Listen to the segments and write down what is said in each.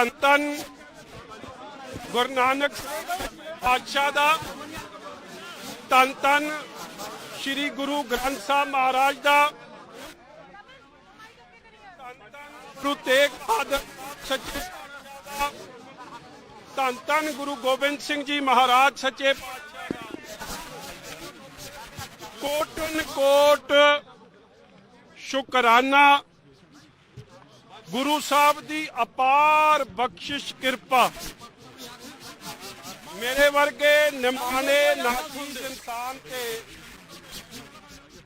ਧੰਨ ਧੰਨ ਗੁਰੂ ਨਾਨਕ ਪਾਤਸ਼ਾਹ ਦਾ ਧੰਨ ਧੰਨ ਸ੍ਰੀ ਗੁਰੂ ਗ੍ਰੰਥ ਸਾਹਿਬ ਮਹਾਰਾਜ ਦਾ ਧੰਨ ਧੰਨ ਗੁਰੂ ਤੇਗ ਬਹਾਦਰ ਸੱਚੇ ਧੰਨ ਧੰਨ ਗੁਰੂ ਗੋਬਿੰਦ ਸਿੰਘ ਜੀ ਮਹਾਰਾਜ ਸੱਚੇ ਪਾਤਸ਼ਾਹ ਕੋਟਨ ਕੋਟ ਸ਼ੁਕਰਾਨਾ ਗੁਰੂ ਸਾਹਿਬ ਦੀ ਅਪਾਰ ਬਖਸ਼ਿਸ਼ ਕਿਰਪਾ। ਮੇਰੇ ਵਰਗੇ ਨਿਮਾਣੇ ਨਾਚੀਜ਼ ਇਨਸਾਨ ਤੇ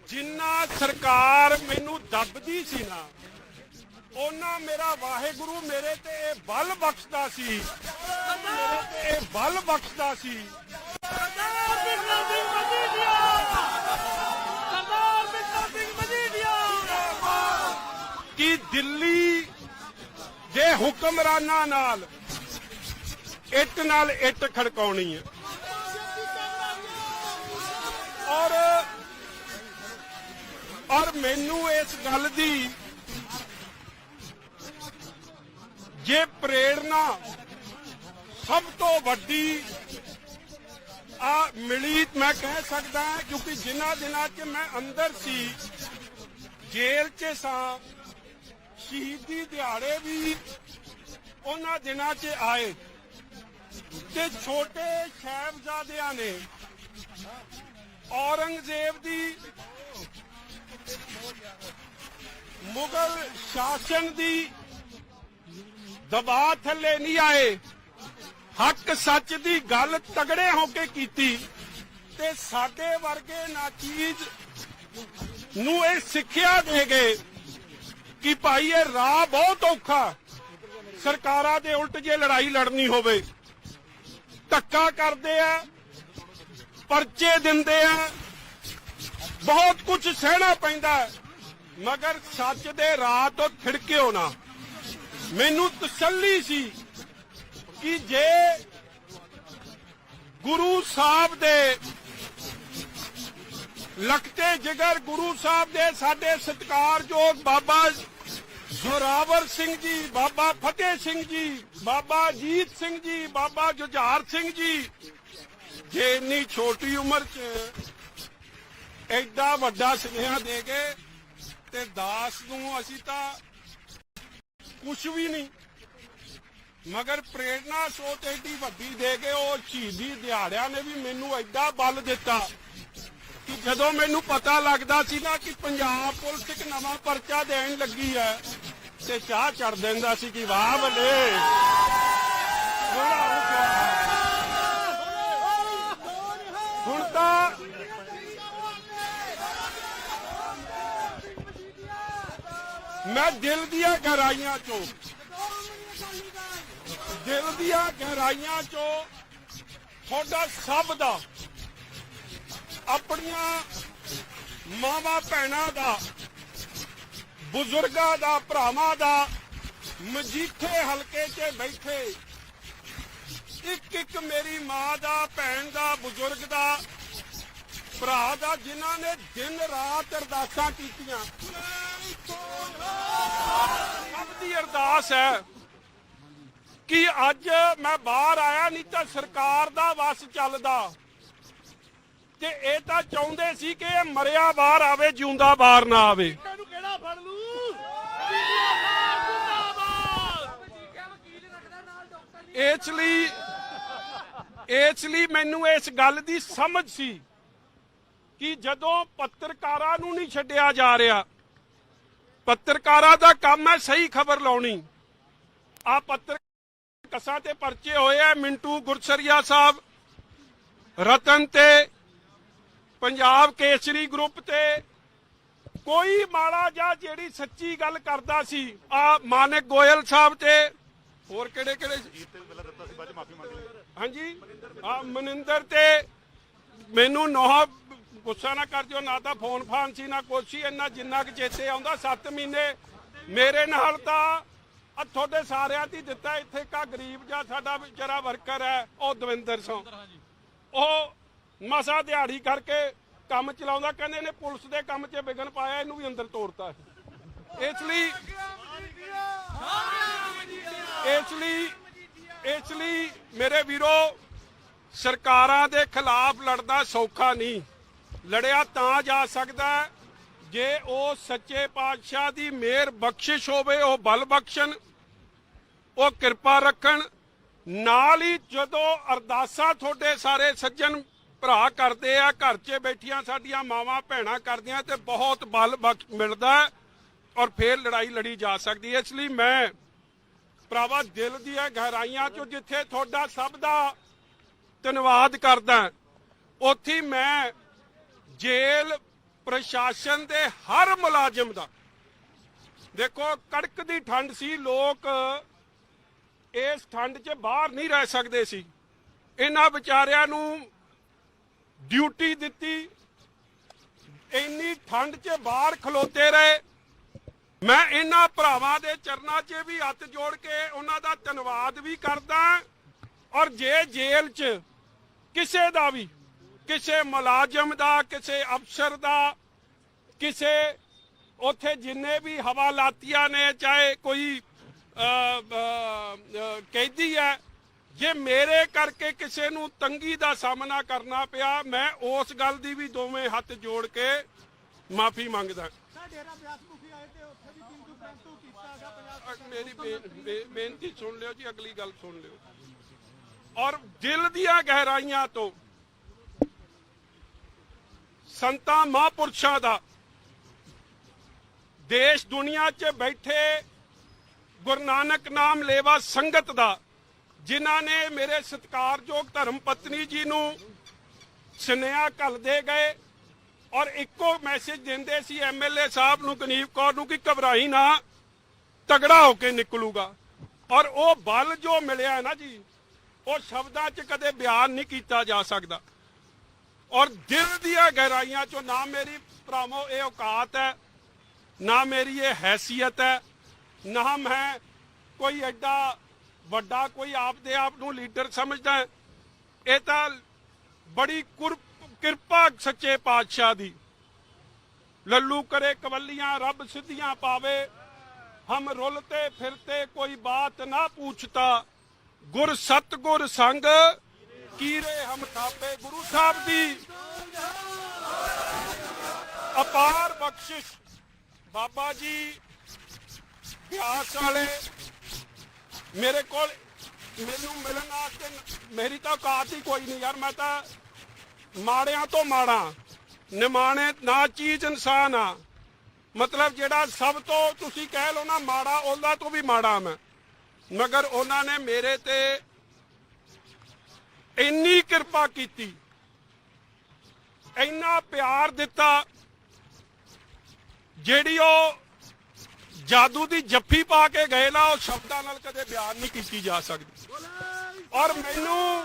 ਜਿੰਨਾ ਸਰਕਾਰ ਮੈਨੂੰ ਦੱਬਦੀ ਸੀ ਨਾ ਉਹਨਾਂ ਮੇਰਾ ਵਾਹਿਗੁਰੂ ਮੇਰੇ ਤੇ ਇਹ ਬਲ ਬਖਸ਼ਦਾ ਸੀ। ਮੇਰੇ ਤੇ ਇਹ ਬਲ ਬਖਸ਼ਦਾ ਸੀ। ਹੁਕਮਰਾਨਾਂ ਨਾਲ ਇੱਟ ਨਾਲ ਇੱਟ ਖੜਕਾਉਣੀ ਹੈ। ਔਰ ਔਰ ਮੈਨੂੰ ਇਸ ਗੱਲ ਦੀ ਜੇ ਪ੍ਰੇਰਣਾ ਸਭ ਤੋਂ ਵੱਡੀ ਆ ਮਿਲੀ, ਮੈਂ ਕਹਿ ਸਕਦਾ ਕਿਉਂਕਿ ਜਿਨ੍ਹਾਂ ਦਿਨਾਂ 'ਚ ਮੈਂ ਅੰਦਰ ਸੀ, ਜੇਲ੍ਹ 'ਚ ਸਾਂ, ਸ਼ਹੀਦੀ ਦਿਹਾੜੇ ਵੀ ਉਹਨਾਂ ਦਿਨਾਂ 'ਚ ਆਏ ਤੇ ਛੋਟੇ ਸਾਹਿਬਜ਼ਾਦਿਆਂ ਨੇ ਔਰੰਗਜ਼ੇਬ ਦੀ ਮੁਗਲ ਸ਼ਾਸਨ ਦੀ ਦਬਾਅ ਥੱਲੇ ਨਹੀਂ ਆਏ, ਹੱਕ ਸੱਚ ਦੀ ਗੱਲ ਤਗੜੇ ਹੋ ਕੇ ਕੀਤੀ ਤੇ ਸਾਡੇ ਵਰਗੇ ਨਾਚੀਜ਼ ਨੂੰ ਇਹ ਸਿੱਖਿਆ ਦੇ ਗਏ ਕਿ ਭਾਈ ਇਹ ਰਾਹ ਬਹੁਤ ਔਖਾ। ਸਰਕਾਰਾਂ ਦੇ ਉਲਟ ਜੇ ਲੜਾਈ ਲੜਨੀ ਹੋਵੇ, ਧੱਕਾ ਕਰਦੇ ਆ, ਪਰਚੇ ਦਿੰਦੇ ਆ, ਬਹੁਤ ਕੁਝ ਸਹਿਣਾ ਪੈਂਦਾ ਮਗਰ ਸੱਚ ਦੇ ਰਾਹ ਤੋਂ ਥਿੜਕਿਓ ਨਾ। ਮੈਨੂੰ ਤਸੱਲੀ ਸੀ ਕਿ ਜੇ ਗੁਰੂ ਸਾਹਿਬ ਦੇ ਲਖਤੇ ਜਿਗਰ ਗੁਰੂ ਸਾਹਿਬ ਦੇ ਸਾਡੇ ਸਤਿਕਾਰਯੋਗ ਬਾਬਾ ਜ਼ੋਰਾਵਰ ਸਿੰਘ ਜੀ, ਬਾਬਾ ਫਤਿਹ ਸਿੰਘ ਜੀ, ਬਾਬਾ ਜੀਤ ਸਿੰਘ ਜੀ, ਬਾਬਾ ਜੁਝਾਰ ਸਿੰਘ ਜੀ, ਜੇ ਇੰਨੀ ਛੋਟੀ ਉਮਰ 'ਚ ਐਡਾ ਵੱਡਾ ਸੁਨੇਹਾ ਦੇ ਗਏ ਤੇ ਦਾਸ ਨੂੰ ਅਸੀਂ ਤਾਂ ਕੁਝ ਵੀ ਨਹੀਂ, ਮਗਰ ਪ੍ਰੇਰਣਾ ਸੋਚ ਐਡੀ ਵੱਡੀ ਦੇ ਕੇ ਉਹ ਸ਼ਹੀਦੀ ਦਿਹਾੜਿਆਂ ਨੇ ਵੀ ਮੈਨੂੰ ਐਡਾ ਬਲ ਦਿੱਤਾ। ਕਿ ਜਦੋਂ ਮੈਨੂੰ ਪਤਾ ਲੱਗਦਾ ਸੀ ਨਾ ਕਿ ਪੰਜਾਬ ਪੁਲਿਸ ਇੱਕ ਨਵਾਂ ਪਰਚਾ ਦੇਣ ਲੱਗੀ ਹੈ, ਤੇ ਚਾਹ ਚੜ ਦਿੰਦਾ ਸੀ ਕਿ ਵਾਹ ਬੱਲੇ ਹੁਣ ਤਾਂ ਮੈਂ ਦਿਲ ਦੀਆਂ ਗਹਿਰਾਈਆਂ ਚੋਂ, ਦਿਲ ਦੀਆਂ ਗਹਿਰਾਈਆਂ ਚੋਂ ਤੁਹਾਡਾ ਸਭ ਦਾ ਆਪਣੀਆਂ ਮਾਵਾਂ ਭੈਣਾਂ ਦਾ, ਬਜ਼ੁਰਗਾਂ ਦਾ, ਭਰਾਵਾਂ ਦਾ ਮਜੀਠੇ ਹਲਕੇ 'ਚ ਬੈਠੇ। ਇੱਕ ਇੱਕ ਮੇਰੀ ਮਾਂ ਦਾ, ਭੈਣ ਦਾ, ਬਜ਼ੁਰਗ ਦਾ, ਭਰਾ ਦਾ, ਜਿਨ੍ਹਾਂ ਨੇ ਦਿਨ ਰਾਤ ਅਰਦਾਸਾਂ ਕੀਤੀਆਂ। ਸਭ ਦੀ ਅਰਦਾਸ ਹੈ ਕਿ ਅੱਜ ਮੈਂ ਬਾਹਰ ਆਇਆ ਨਹੀਂ ਤਾਂ ਸਰਕਾਰ ਦਾ ਵਸ ਚੱਲਦਾ। ਤੇ ਇਹ ਤਾਂ ਚਾਹੁੰਦੇ ਸੀ ਕਿ ਇਹ ਮਰਿਆ ਬਾਹਰ ਆਵੇ ਜਿਉਂਦਾ ਬਾਹਰ ਨਾ ਆਵੇ। ਤੈਨੂੰ ਕਿਹੜਾ ਫੜ ਲੂ ਜਿੰਦਾਬਾਦ ਇਸ ਲਈ ਇਸ ਲਈ ਮੈਨੂੰ ਇਸ ਗੱਲ ਦੀ ਸਮਝ ਸੀ ਕਿ ਜਦੋਂ ਪੱਤਰਕਾਰਾਂ ਨੂੰ ਨਹੀਂ ਛੱਡਿਆ ਜਾ ਰਿਹਾ ਪੱਤਰਕਾਰਾਂ ਦਾ ਕੰਮ ਹੈ ਸਹੀ ਖਬਰ ਲਾਉਣੀ। ਆ ਪੱਤਰ ਕਸਾਂ ਤੇ ਪਰਚੇ ਹੋਏ ਆ ਮਿੰਟੂ ਗੁਰਸਰੀਆ ਸਾਹਿਬ ਰਤਨ ਤੇ ਪੰਜਾਬ ਕੇਸਰੀ ਗਰੁੱਪ ਤੇ ਕੋਈ ਮਾੜਾ ਜਾਂ ਜਿਹੜੀ ਸੱਚੀ ਗੱਲ ਕਰਦਾ ਸੀ ਆ ਮਾਨਕ ਗੋਇਲ ਸਾਹਿਬ ਤੇ ਹੋਰ ਕਿਹੜੇ ਕਿਹੜੇ ਸੀ? ਹਾਂਜੀ? ਆ ਮਨਿੰਦਰ ਤੇ ਮੈਨੂੰ ਨੋਹ ਗੁੱਸਾ ਨਾ ਕਰ ਦਿਓ ਨਾ ਤਾਂ ਫੋਨ ਫਾਨ ਸੀ ਨਾ ਕੁਛ ਸੀ ਇੰਨਾ ਜਿੰਨਾ ਕਿ ਚੇਤੇ ਆਉਂਦਾ 7 ਮਹੀਨੇ ਮੇਰੇ ਨਾਲ ਤਾਂ ਆ ਤੁਹਾਡੇ ਸਾਰਿਆਂ ਦੀ ਦਿੱਤਾ ਇੱਥੇ ਕਾ ਗਰੀਬ ਜਾਂ ਸਾਡਾ ਵਿਚਾਰਾ ਵਰਕਰ ਹੈ ਉਹ ਦਵਿੰਦਰ ਸਿੰਘ। ਉਹ ਮਸਾ ਦਿਹਾੜੀ ਕਰਕੇ ਕੰਮ ਚਲਾਉਂਦਾ, ਕਹਿੰਦੇ ਨੇ ਪੁਲਿਸ ਦੇ ਕੰਮ 'ਚ ਵਿਗਨ ਪਾਇਆ, ਇਹਨੂੰ ਵੀ ਅੰਦਰ ਤੋੜਤਾ ਇਸ ਲਈ ਇਸ ਲਈ ਇਸ ਲਈ ਮੇਰੇ ਵੀਰੋ, ਸਰਕਾਰਾਂ ਦੇ ਖਿਲਾਫ ਲੜਨਾ ਸੌਖਾ ਨਹੀਂ। ਲੜਿਆ ਤਾਂ ਜਾ ਸਕਦਾ ਜੇ ਉਹ ਸੱਚੇ ਪਾਤਸ਼ਾਹ ਦੀ ਮਿਹਰ ਬਖਸ਼ਿਸ਼ ਹੋਵੇ, ਉਹ ਬਲ ਬਖਸ਼ਣ, ਉਹ ਕਿਰਪਾ ਰੱਖਣ। ਨਾਲ ਹੀ ਜਦੋਂ ਅਰਦਾਸਾਂ ਤੁਹਾਡੇ ਸਾਰੇ ਸੱਜਣ ਭਰਾ ਕਰਦੇ ਆ, ਘਰ 'ਚ ਬੈਠੀਆਂ ਸਾਡੀਆਂ ਮਾਵਾਂ ਭੈਣਾਂ ਕਰਦੀਆਂ ਤੇ ਬਹੁਤ ਬਲ ਬਖਸ਼ ਮਿਲਦਾ ਔਰ ਫੇਰ ਲੜਾਈ ਲੜੀ ਜਾ ਸਕਦੀ ਹੈ। ਇਸ ਲਈ ਮੈਂ ਭਰਾਵਾ ਦਿਲ ਦੀਆਂ ਗਹਿਰਾਈਆਂ 'ਚੋਂ ਜਿੱਥੇ ਤੁਹਾਡਾ ਸਭ ਦਾ ਧੰਨਵਾਦ ਕਰਦਾ ਉੱਥੇ ਮੈਂ ਜੇਲ੍ਹ ਪ੍ਰਸ਼ਾਸਨ ਦੇ ਹਰ ਮੁਲਾਜ਼ਮ ਦਾ। ਦੇਖੋ, ਕੜਕ ਦੀ ਠੰਡ ਸੀ, ਲੋਕ ਇਸ ਠੰਡ 'ਚ ਬਾਹਰ ਨਹੀਂ ਰਹਿ ਸਕਦੇ ਸੀ। ਇਹਨਾਂ ਵਿਚਾਰਿਆਂ ਨੂੰ ਡਿਊਟੀ ਦਿੱਤੀ। ਇੰਨੀ ਠੰਡ 'ਚ ਬਾਹਰ ਖਲੋਤੇ ਰਹੇ। ਮੈਂ ਇਹਨਾਂ ਭਰਾਵਾਂ ਦੇ ਚਰਨਾਂ 'ਚ ਵੀ ਹੱਥ ਜੋੜ ਕੇ ਉਹਨਾਂ ਦਾ ਧੰਨਵਾਦ ਵੀ ਕਰਦਾ ਔਰ ਜੇ ਜੇਲ੍ਹ 'ਚ ਕਿਸੇ ਦਾ ਵੀ, ਕਿਸੇ ਮੁਲਾਜ਼ਮ ਦਾ, ਕਿਸੇ ਅਫਸਰ ਦਾ, ਕਿਸੇ ਉੱਥੇ ਜਿੰਨੇ ਵੀ ਹਵਾਲਾਤੀਆਂ ਨੇ, ਚਾਹੇ ਕੋਈ ਕੈਦੀ ਹੈ ਜੇ ਮੇਰੇ ਕਰਕੇ ਕਿਸੇ ਨੂੰ ਤੰਗੀ ਦਾ ਸਾਹਮਣਾ ਕਰਨਾ ਪਿਆ ਮੈਂ ਉਸ ਗੱਲ ਦੀ ਵੀ ਦੋਵੇਂ ਹੱਥ ਜੋੜ ਕੇ ਮਾਫੀ ਮੰਗਦਾ। ਮੇਰੀ ਬੇਨਤੀ ਸੁਣ ਲਿਓ ਜੀ ਅਗਲੀ ਗੱਲ ਸੁਣ ਲਿਓ। ਔਰ ਦਿਲ ਦੀਆਂ ਗਹਿਰਾਈਆਂ ਤੋਂ ਸੰਤਾਂ ਮਹਾਂਪੁਰਸ਼ਾਂ ਦਾ ਦੇਸ਼ ਦੁਨੀਆ 'ਚ ਬੈਠੇ ਗੁਰੂ ਨਾਨਕ ਨਾਮ ਲੇਵਾ ਸੰਗਤ ਦਾ ਜਿਨ੍ਹਾਂ ਨੇ ਮੇਰੇ ਸਤਿਕਾਰਯੋਗ ਧਰਮ ਪਤਨੀ ਜੀ ਨੂੰ ਸੁਨੇਹਾ ਘੱਲਦੇ ਗਏ ਔਰ ਇੱਕੋ ਮੈਸੇਜ ਦਿੰਦੇ ਸੀ ਐਮਐਲਏ ਸਾਹਿਬ ਨੂੰ ਗਨੀਵ ਕੌਰ ਨੂੰ ਕਿ ਘਬਰਾਈ ਨਾ, ਤਗੜਾ ਹੋ ਕੇ ਨਿਕਲੂਗਾ। ਔਰ ਉਹ ਬਲ ਜੋ ਮਿਲਿਆ ਨਾ ਜੀ, ਉਹ ਸ਼ਬਦਾਂ 'ਚ ਕਦੇ ਬਿਆਨ ਨਹੀਂ ਕੀਤਾ ਜਾ ਸਕਦਾ। ਔਰ ਦਿਲ ਦੀਆਂ ਗਹਿਰਾਈਆਂ 'ਚੋਂ ਨਾ ਮੇਰੀ ਭਰਾਵੋ ਇਹ ਔਕਾਤ ਹੈ, ਨਾ ਮੇਰੀ ਇਹ ਹੈਸੀਅਤ ਹੈ, ਨਾ ਮੈਂ ਕੋਈ ਐਡਾ ਵੱਡਾ ਕੋਈ ਆਪਦੇ ਆਪ ਨੂੰ ਲੀਡਰ ਸਮਝਦਾ ਹੈ। ਇਹ ਤਾਂ ਬੜੀ ਕਿਰਪਾ ਸੱਚੇ ਪਾਤਸ਼ਾਹ ਦੀ। ਲੱਲੂ ਕਰੇ ਕਵੱਲੀਆਂ, ਰੱਬ ਸਿੱਧੀਆਂ ਪਾਵੇ। ਹਮ ਰੁਲਤੇ ਫਿਰਤੇ ਕੋਈ ਬਾਤ ਨਾ ਪੁੱਛਤਾ। ਗੁਰ ਸਤਗੁਰ ਸੰਗ ਕੀਰੇ ਹਮ ਥਾਪੇ ਗੁਰੂ ਸਾਹਿਬ ਦੀ। ਅਪਾਰ ਬਖਸ਼ਿਸ਼। ਬਾਬਾ ਜੀ, ਪਿਆਸ ਵਾਲੇ। ਮੇਰੇ ਕੋਲ ਮੈਨੂੰ ਮਿਲਣ ਵਾਸਤੇ ਮੇਰੀ ਤਾਂ ਔਕਾਤ ਹੀ ਕੋਈ ਨਹੀਂ ਯਾਰ, ਮੈਂ ਤਾਂ ਮਾੜਿਆਂ ਤੋਂ ਮਾੜਾ, ਨਿਮਾਣੇ ਨਾ ਚੀਜ਼ ਇਨਸਾਨ ਆ। ਮਤਲਬ ਜਿਹੜਾ ਸਭ ਤੋਂ ਤੁਸੀਂ ਕਹਿ ਲਓ ਨਾ ਮਾੜਾ, ਉਹਦਾ ਤੋਂ ਵੀ ਮਾੜਾ ਮੈਂ। ਮਗਰ ਉਹਨਾਂ ਨੇ ਮੇਰੇ ਤੇ ਇੰਨੀ ਕਿਰਪਾ ਕੀਤੀ, ਇੰਨਾ ਪਿਆਰ ਦਿੱਤਾ, ਜਿਹੜੀ ਉਹ ਜਾਦੂ ਦੀ ਜੱਫੀ ਪਾ ਕੇ ਗਏ ਨਾ, ਉਹ ਸ਼ਬਦਾਂ ਨਾਲ ਕਦੇ ਬਿਆਨ ਨਹੀਂ ਕੀਤੀ ਜਾ ਸਕਦੀ। ਔਰ ਮੈਨੂੰ